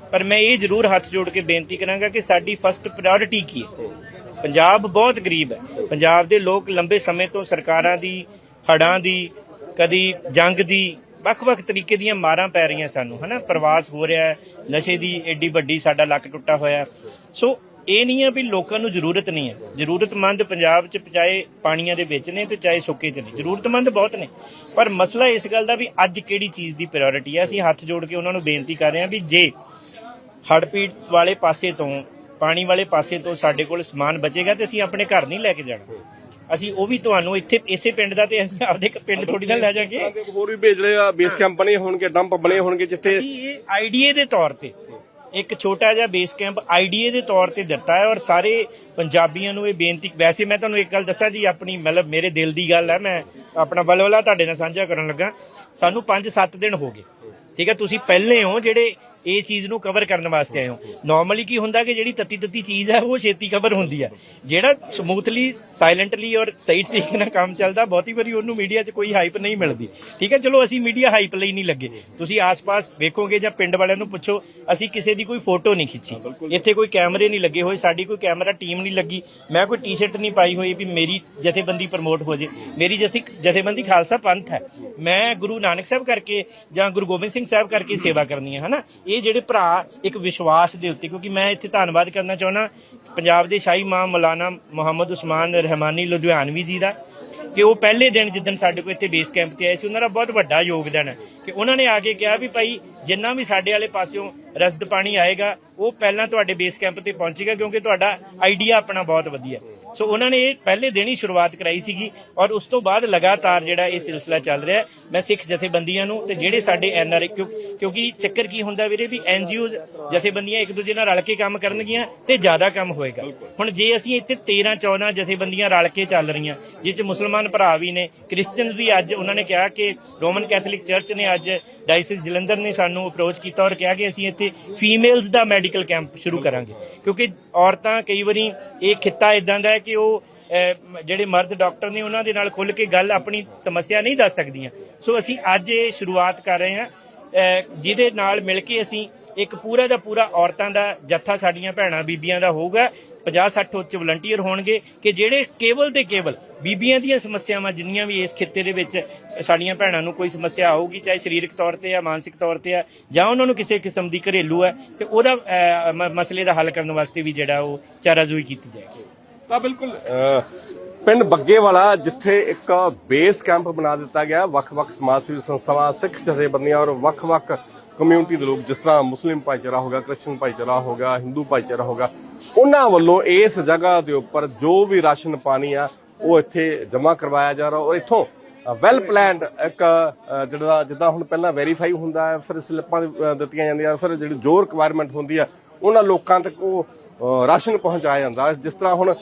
ਪਰ ਮੈਂ ਇਹ ਜ਼ਰੂਰ ਹੱਥ ਜੋੜ ਕੇ ਬੇਨਤੀ ਕਰਾਂਗਾ ਕਿ ਸਾਡੀ ਫਸਟ ਪ੍ਰਾਇੋਰਟੀ ਕੀ ਹੈ? ਪੰਜਾਬ ਬਹੁਤ ਗਰੀਬ ਹੈ। ਪੰਜਾਬ ਦੇ ਲੋਕ ਲੰਬੇ ਸਮੇਂ ਤੋਂ ਸਰਕਾਰਾਂ ਦੀ ਹੜਾਂ ਦੀ, ਕਦੀ ਜੰਗ ਦੀ, ਵੱਖ-ਵੱਖ ਤਰੀਕੇ ਦੀਆਂ ਮਾਰਾਂ ਪੈ ਰਹੀਆਂ ਸਾਨੂੰ, ਹਨਾ? ਪ੍ਰਵਾਸ ਹੋ ਰਿਹਾ ਹੈ, ਨਸ਼ੇ ਦੀ ਏਡੀ ਵੱਡੀ ਸਾਡਾ ਲੱਕ ਟੁੱਟਾ ਹੋਇਆ ਸੋ ਇਹ ਨਹੀਂ ਹੈ ਵੀ ਲੋਕਾਂ ਨੂੰ ਜ਼ਰੂਰਤ ਨਹੀਂ ਹੈ। ਜ਼ਰੂਰਤਮੰਦ ਪੰਜਾਬ 'ਚ ਚਾਹੇ ਪਾਣੀਆਂ ਦੇ ਵਿੱਚ ਨੇ ਤੇ ਚਾਹੇ ਸੁੱਕੇ 'ਚ ਨੇ। ਜ਼ਰੂਰਤਮੰਦ ਬਹੁਤ ਨੇ। ਪਰ ਮਸਲਾ ਇਸ ਗੱਲ ਦਾ ਵੀ ਅੱਜ ਕਿਹੜੀ ਚੀਜ਼ ਦੀ ਪ੍ਰਾਇੋਰਟੀ ਹੈ? ਅਸੀਂ ਹੱਥ ਜੋੜ ਕੇ ਉਹਨਾਂ ਨੂੰ ਬੇਨਤੀ ਕਰ ਰਹੇ ਹਾਂ ਵੀ ਜੇ ਹੜਪੀੜ ਵਾਲੇ ਪਾਸੇ ਤੋਂ ਪਾਣੀ ਵਾਲੇ ਪਾਸੇ ਤੋਂ ਸਾਡੇ ਕੋਲ ਸਮਾਨ ਬਚੇਗਾ ਤੇ ਅਸੀਂ ਆਪਣੇ ਘਰ ਨਹੀਂ ਲੈ ਕੇ ਜਾਣਾ। ਅਸੀਂ ਉਹ ਵੀ ਤੁਹਾਨੂੰ ਇੱਥੇ ਇਸੇ ਪਿੰਡ ਦਾ ਤੇ ਅਸੀਂ ਆਪਦੇ ਇੱਕ ਪਿੰਡ ਥੋੜੀ ਨਾਲ ਲੈ ਜਾਾਂਗੇ। ਹੋਰ ਵੀ ਭੇਜ ਰਹੇ ਆ ਬੇਸ ਕੈਂਪ ਬਣੇ ਹੋਣਗੇ ਡੰਪ ਬਣੇ ਹੋਣਗੇ ਜਿੱਥੇ ਇਹ ਆਈਡੀਏ ਦੇ ਤੌਰ ਤੇ ਇੱਕ ਛੋਟਾ ਜਿਹਾ ਬੇਸ ਕੈਂਪ ਆਈਡੀਏ ਦੇ ਤੌਰ ਤੇ ਦਿੱਤਾ ਹੈ ਔਰ ਸਾਰੇ ਪੰਜਾਬੀਆਂ ਨੂੰ ਇਹ ਬੇਨਤੀ ਵੈਸੇ ਮੈਂ ਤੁਹਾਨੂੰ ਇੱਕ ਗੱਲ ਦੱਸਾਂ ਜੀ ਆਪਣੀ ਮਤਲਬ ਮੇਰੇ ਦਿਲ ਦੀ ਗੱਲ ਹੈ ਮੈਂ ਆਪਣਾ ਬਲਵਲਾ ਤੁਹਾਡੇ ਨਾਲ ਸਾਂਝਾ ਕਰਨ ਲੱਗਾ। ਸਾਨੂੰ 5-7 ਦਿਨ ਹੋ ਗਏ। ਠੀਕ ਹੈ ਤੁਸੀਂ ਪਹਿਲੇ ਹੋ ਜਿਹੜੇ ਇਹ ਚੀਜ਼ ਨੂੰ ਕਵਰ ਕਰਨ ਵਾਸਤੇ ਆਏ ਹੋ। ਨਾਰਮਲੀ ਕੀ ਹੁੰਦਾ ਕਿ ਜਿਹੜੀ ਤੱਤੀ ਤੱਤੀ ਚੀਜ਼ ਹੈ, ਉਹ ਛੇਤੀ ਕਵਰ ਹੁੰਦੀ ਹੈ। ਜਿਹੜਾ ਸਮੂਥਲੀ ਸਾਇਲੈਂਟਲੀ ਔਰ ਸਹੀ ਤਰੀਕੇ ਨਾਲ ਕੰਮ ਚੱਲਦਾ, ਬਹੁਤੀ ਵਾਰੀ ਉਹਨੂੰ ਮੀਡੀਆ 'ਚ ਕੋਈ ਹਾਈਪ ਨਹੀਂ ਮਿਲਦੀ। ਠੀਕ ਹੈ, ਚਲੋ ਅਸੀਂ ਮੀਡੀਆ ਹਾਈਪ ਲਈ ਨਹੀਂ ਲੱਗੇ। ਤੁਸੀਂ ਆਸ-ਪਾਸ ਵੇਖੋਗੇ ਜਾਂ ਪਿੰਡ ਵਾਲਿਆਂ ਨੂੰ ਪੁੱਛੋ, ਅਸੀਂ ਕਿਸੇ ਦੀ ਕੋਈ ਫੋਟੋ ਨਹੀਂ ਖਿੱਚੀ। ਇੱਥੇ ਕੋਈ ਕੈਮਰੇ ਨਹੀਂ ਲੱਗੇ ਹੋਏ, ਸਾਡੀ ਕੋਈ ਕੈਮਰਾ ਟੀਮ ਨਹੀਂ ਲੱਗੀ। ਮੈਂ ਕੋਈ ਟੀ-ਸ਼ਰਟ ਨਹੀਂ ਪਾਈ ਹੋਈ ਵੀ ਮੇਰੀ ਜਥੇਬੰਦੀ ਪ੍ਰਮੋਟ ਹੋ ਜੇ। ਮੇਰੀ ਜਥੀ, ਜਥੇਬੰਦੀ ਖਾਲਸਾ ਪੰਥ ਹੈ। ਮੈਂ ਗੁਰੂ ਨਾਨਕ ਸਾਹਿਬ ਕਰਕੇ ਜਾਂ ਗੁਰੂ ਗੋਬਿੰਦ ਸਿੰਘ ਸਾਹਿਬ ਕਰਕੇ ਸੇਵਾ ਕਰਨੀ ਹੈ, ਹਨਾ? ਇਹ ਜਿਹੜੇ ਭਰਾ ਇੱਕ ਵਿਸ਼ਵਾਸ ਦੇ ਉੱਤੇ, ਕਿਉਂਕਿ ਮੈਂ ਇੱਥੇ ਧੰਨਵਾਦ ਕਰਨਾ ਚਾਹੁੰਦਾ ਪੰਜਾਬ ਦੇ ਸ਼ਾਹੀ ਮਾਂ ਮੌਲਾਨਾ ਮੁਹੰਮਦ ਉਸਮਾਨ ਰਹਿਮਾਨੀ ਲੁਧਿਆਣਵੀ ਜੀ ਦਾ, ਕਿ ਉਹ ਪਹਿਲੇ ਦਿਨ ਜਿੱਦਣ ਸਾਡੇ ਕੋਲ ਇੱਥੇ ਬੇਸ ਕੈਂਪ ਤੇ ਆਏ ਸੀ, ਉਹਨਾਂ ਦਾ ਬਹੁਤ ਵੱਡਾ ਯੋਗਦਾਨ ਹੈ। ਕਿ ਉਹਨਾਂ ਨੇ ਆ ਕੇ ਕਿਹਾ ਵੀ ਭਾਈ, ਜਿੰਨਾ ਵੀ ਸਾਡੇ ਵਾਲੇ ਪਾਸਿਓਂ ਰਸਦ ਪਾਣੀ ਆਏਗਾ, ਉਹ ਪਹਿਲਾਂ ਤੁਹਾਡੇ ਬੇਸ ਕੈਂਪ ਤੇ ਪਹੁੰਚੇਗਾ ਕਿਉਂਕਿ ਤੁਹਾਡਾ ਆਈਡੀਆ ਆਪਣਾ ਬਹੁਤ ਵਧੀਆ ਸੋ ਉਹਨਾਂ ਨੇ ਇਹ ਪਹਿਲੇ ਦਿਨ ਹੀ ਸ਼ੁਰੂਆਤ ਕਰਾਈ ਸੀਗੀ ਔਰ ਉਸ ਤੋਂ ਬਾਅਦ ਲਗਾਤਾਰ ਜਿਹੜਾ ਇਹ ਸਿਲਸਿਲਾ ਚੱਲ ਰਿਹਾ ਮੈਂ ਸਿੱਖ ਜਥੇਬੰਦੀਆਂ ਨੂੰ ਤੇ ਜਿਹੜੇ ਸਾਡੇ ਐਨਆਰਆਈ ਕਿਉਂਕਿ ਚੱਕਰ ਕੀ ਹੁੰਦਾ ਵੀਰੇ ਵੀ ਐਨਜੀਓਜ਼ ਜਥੇਬੰਦੀਆਂ ਇੱਕ ਦੂਜੇ ਨਾਲ ਰਲ ਕੇ ਕੰਮ ਕਰਨਗੀਆਂ ਤੇ ਜ਼ਿਆਦਾ ਕੰਮ ਹੋਏਗਾ। ਹੁਣ ਜੇ ਅਸੀਂ ਇੱਥੇ 13 14 ਜਥੇਬੰਦੀਆਂ ਰਲ ਕੇ ਚੱਲ ਰਹੀਆਂ, ਜਿਸ ਚ ਮੁਸਲਮਾਨ ਭਰਾ ਵੀ ਨੇ ਕ੍ਰਿਸਚੀਅਨ ਵੀ ਅੱਜ ਉਹਨਾਂ ਨੇ ਕਿਹਾ ਕਿ ਰੋਮਨ ਕੈਥੋਲਿਕ ਚਰਚ ਨੇ ਅੱਜ ਡਾਇਸਿਸ ਜਲੰਧਰ ਨੇ ਸਾਨੂੰ ਅਪਰੋਚ ਕੀਤਾ ਔਰ ਕਿਹਾ ਕਿ ਅਸੀਂ ਇੱਥੇ ਫੀਮੇਲਸ ਦਾ ਮੈਡੀਕਲ ਕੈਂਪ ਸ਼ੁਰੂ ਕਰਾਂਗੇ। ਕਿਉਂਕਿ ਔਰਤਾਂ ਕਈ ਵਾਰੀ ਇਹ ਖਿੱਤਾ ਇਦਾਂ ਦਾ ਹੈ ਕਿ ਉਹ ਅਹ, ਜਿਹੜੇ ਮਰਦ ਡਾਕਟਰ ਨੇ ਉਹਨਾਂ ਦੇ ਨਾਲ ਖੁੱਲ ਕੇ ਗੱਲ ਆਪਣੀ ਸਮੱਸਿਆ ਨਹੀਂ ਦੱਸ ਸਕਦੀਆਂ। ਸੋ ਅਸੀਂ ਅੱਜ ਇਹ ਸ਼ੁਰੂਆਤ ਕਰ ਰਹੇ ਹਾਂ। ਅਹ, ਜਿਹਦੇ ਨਾਲ ਮਿਲ ਕੇ ਅਸੀਂ ਇੱਕ ਪੂਰਾ ਦਾ ਪੂਰਾ ਔਰਤਾਂ ਦਾ ਜੱਥਾ ਸਾਡੀਆਂ ਭੈਣਾਂ ਬੀਬੀਆਂ ਦਾ ਹੋਊਗਾ। 50-60 ਉੱਚ ਵਲੰਟੀਅਰ ਹੋਣਗੇ ਕਿ ਜਿਹੜੇ ਕੇਵਲ ਤੇ ਕੇਵਲ ਬੀਬੀਆਂ ਦੀਆਂ ਸਮੱਸਿਆਵਾਂ ਜਿੰਨੀਆਂ ਵੀ ਇਸ ਖਿੱਤੇ ਦੇ ਵਿੱਚ ਸਾਡੀਆਂ ਭੈਣਾਂ ਨੂੰ ਕੋਈ ਸਮੱਸਿਆ ਆਊਗੀ, ਚਾਹੇ ਸਰੀਰਕ ਤੌਰ ਤੇ ਆ, ਮਾਨਸਿਕ ਤੌਰ ਤੇ ਆ, ਜਾਂ ਉਹਨਾਂ ਨੂੰ ਕਿਸੇ ਕਿਸਮ ਦੀ ਘਰੇਲੂ ਹੈ ਤੇ ਉਹਦਾ ਮਸਲੇ ਦਾ ਹੱਲ ਕਰਨ ਵਾਸਤੇ ਵੀ ਜਿਹੜਾ ਉਹ ਚਾਰਾਜ਼ੋਈ ਕੀਤੀ ਜਾਏਗੀ। ਤਾਂ ਬਿਲਕੁਲ ਪਿੰਡ ਬੱਗੇ ਵਾਲਾ ਜਿੱਥੇ ਇੱਕ ਬੇਸ ਕੈਂਪ ਬਣਾ ਦਿੱਤਾ ਗਿਆ, ਵੱਖ-ਵੱਖ ਸਮਾਜ ਸੇਵੀ ਸੰਸਥਾਵਾਂ, ਸਿੱਖ ਜਥੇਬੰਦੀਆਂ ਔਰ ਵੱਖ-ਵੱਖ ਕਮਿਊਨਿਟੀ ਦੇ ਲੋਕ ਜਿਸ ਤਰ੍ਹਾਂ ਮੁਸਲਿਮ ਭਾਈਚਾਰਾ ਹੋਗਾ ਕ੍ਰਿਸਚੀਅਨ ਭਾਈਚਾਰਾ ਹੋਗਾ ਹਿੰਦੂ ਭਾਈਚਾਰਾ ਹੋਗਾ ਉਹਨਾਂ ਵੱਲੋਂ ਇਸ ਜਗ੍ਹਾ ਦੇ ਉੱਪਰ ਜੋ ਵੀ ਰਾਸ਼ਨ ਪਾਣੀ ਆ, ਉਹ ਇੱਥੇ ਜਮ੍ਹਾਂ ਕਰਵਾਇਆ ਜਾ ਰਿਹਾ ਔਰ ਇੱਥੋਂ ਵੈਲ ਪਲਾਨਡ ਇੱਕ ਜਿਹੜਾ, ਜਿੱਦਾਂ ਹੁਣ ਪਹਿਲਾਂ ਵੈਰੀਫਾਈ ਹੁੰਦਾ ਹੈ, ਫਿਰ ਸਲਿੱਪਾਂ ਦਿੱਤੀਆਂ ਜਾਂਦੀਆਂ, ਫਿਰ ਜਿਹੜੀ ਜੋ ਰਿਕੁਆਇਰਮੈਂਟ ਹੁੰਦੀ ਆ, ਉਹਨਾਂ ਲੋਕਾਂ ਤੱਕ ਉਹ ਰਾਸ਼ਨ ਪਹੁੰਚਾਇਆ ਜਾਂਦਾ ਜਿਸ ਤਰ੍ਹਾਂ ਹੁਣ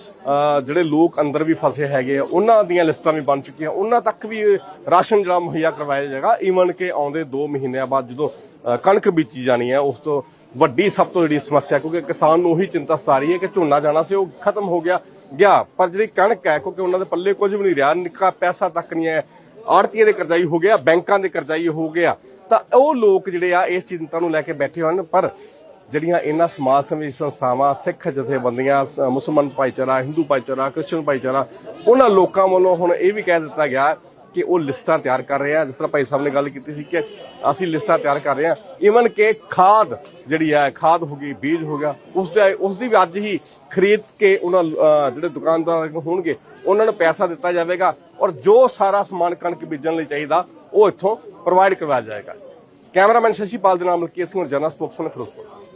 ਜਿਹੜੇ ਲੋਕ ਅੰਦਰ ਵੀ ਫਸੇ ਹੈਗੇ ਆ, ਉਹਨਾਂ ਦੀਆਂ ਲਿਸਟਾਂ ਵੀ ਬਣ ਚੁੱਕੀਆਂ, ਉਹਨਾਂ ਤੱਕ ਵੀ ਰਾਸ਼ਨ ਜਿਹੜਾ ਮੁਹੱਈਆ ਕਰਵਾਇਆ ਜਾਏਗਾ ਈਵਨ ਕਿ ਆਉਂਦੇ 2 ਮਹੀਨਿਆਂ ਬਾਅਦ ਜਦੋਂ ਕਣਕ ਬੀਜੀ ਜਾਣੀ ਹੈ, ਉਸ ਤੋਂ ਵੱਡੀ ਸਭ ਤੋਂ ਜਿਹੜੀ ਸਮੱਸਿਆ, ਕਿਉਂਕਿ ਕਿਸਾਨ ਨੂੰ ਉਹੀ ਚਿੰਤਾ ਸਤਾ ਰਹੀ ਹੈ ਕਿ ਝੋਨਾ ਜਾਣਾ ਸੀ, ਉਹ ਖਤਮ ਹੋ ਗਿਆ ਗਿਆ। ਪਰ ਜਿਹੜੀ ਕਣਕ ਹੈ, ਕਿਉਂਕਿ ਉਹਨਾਂ ਦੇ ਪੱਲੇ ਕੁਝ ਵੀ ਨਹੀਂ ਰਿਹਾ, ਨਿੱਕਾ ਪੈਸਾ ਤੱਕ ਨਹੀਂ ਹੈ, ਆੜਤੀਆਂ ਦੇ ਕਰਜ਼ਾਈ ਹੋ ਗਿਆ, ਬੈਂਕਾਂ ਦੇ ਕਰਜ਼ਾਈ ਹੋ ਗਿਆ। ਤਾਂ ਉਹ ਲੋਕ ਜਿਹੜੇ ਆ, ਇਸ ਚਿੰਤਾ ਨੂੰ ਲੈ ਕੇ ਬੈਠੇ ਹਨ, ਪਰ ਜਿਹੜੀਆਂ ਇਹਨਾਂ ਸਮਾਜ ਸੇਵੀ ਸੰਸਥਾਵਾਂ, ਸਿੱਖ ਜਥੇਬੰਦੀਆਂ ਮੁਸਲਮਾਨ ਭਾਈਚਾਰਾ, ਹਿੰਦੂ ਭਾਈਚਾਰਾ ਕ੍ਰਿਸਚੀਅਨ ਭਾਈਚਾਰਾ, ਉਹਨਾਂ ਲੋਕਾਂ ਵੱਲੋਂ ਹੁਣ ਇਹ ਵੀ ਕਹਿ ਦਿੱਤਾ ਗਿਆ ਕਿ ਉਹ ਲਿਸਟਾਂ ਤਿਆਰ ਕਰ ਰਹੇ ਆ ਜਿਸ ਤਰ੍ਹਾਂ ਭਾਈ ਸਾਹਿਬ ਨੇ ਗੱਲ ਕੀਤੀ ਸੀ ਕਿ ਅਸੀਂ ਲਿਸਟਾਂ ਤਿਆਰ ਕਰ ਰਹੇ ਹਾਂ। ਈਵਨ ਕਿ ਖਾਦ ਜਿਹੜੀ ਹੈ, ਖਾਦ ਹੋ ਗਈ, ਬੀਜ ਹੋ ਗਿਆ, ਉਸ ਦਾ ਉਸ ਦੀ ਵੀ ਅੱਜ ਹੀ ਖਰੀਦ ਕੇ ਉਹਨਾਂ ਜਿਹੜੇ ਦੁਕਾਨਦਾਰ ਹੋਣਗੇ, ਉਹਨਾਂ ਨੂੰ ਪੈਸਾ ਦਿੱਤਾ ਜਾਵੇਗਾ ਔਰ ਜੋ ਸਾਰਾ ਸਮਾਨ ਕਣਕ ਬੀਜਣ ਲਈ ਚਾਹੀਦਾ, ਉਹ ਇੱਥੋਂ ਪ੍ਰੋਵਾਈਡ ਕਰਵਾਇਆ ਜਾਏਗਾ। ਕੈਮਰਾਮੈਨ ਸ਼ਸ਼ੀਪਾਲ ਦੇ ਨਾਲ ਮਲਕੀਤ ਸਿੰਘ ਔਰ ਜਨਰਲ ਸਪੋਕਸਮੈਨ ਫਿਰੋਜ਼ਪੁਰ।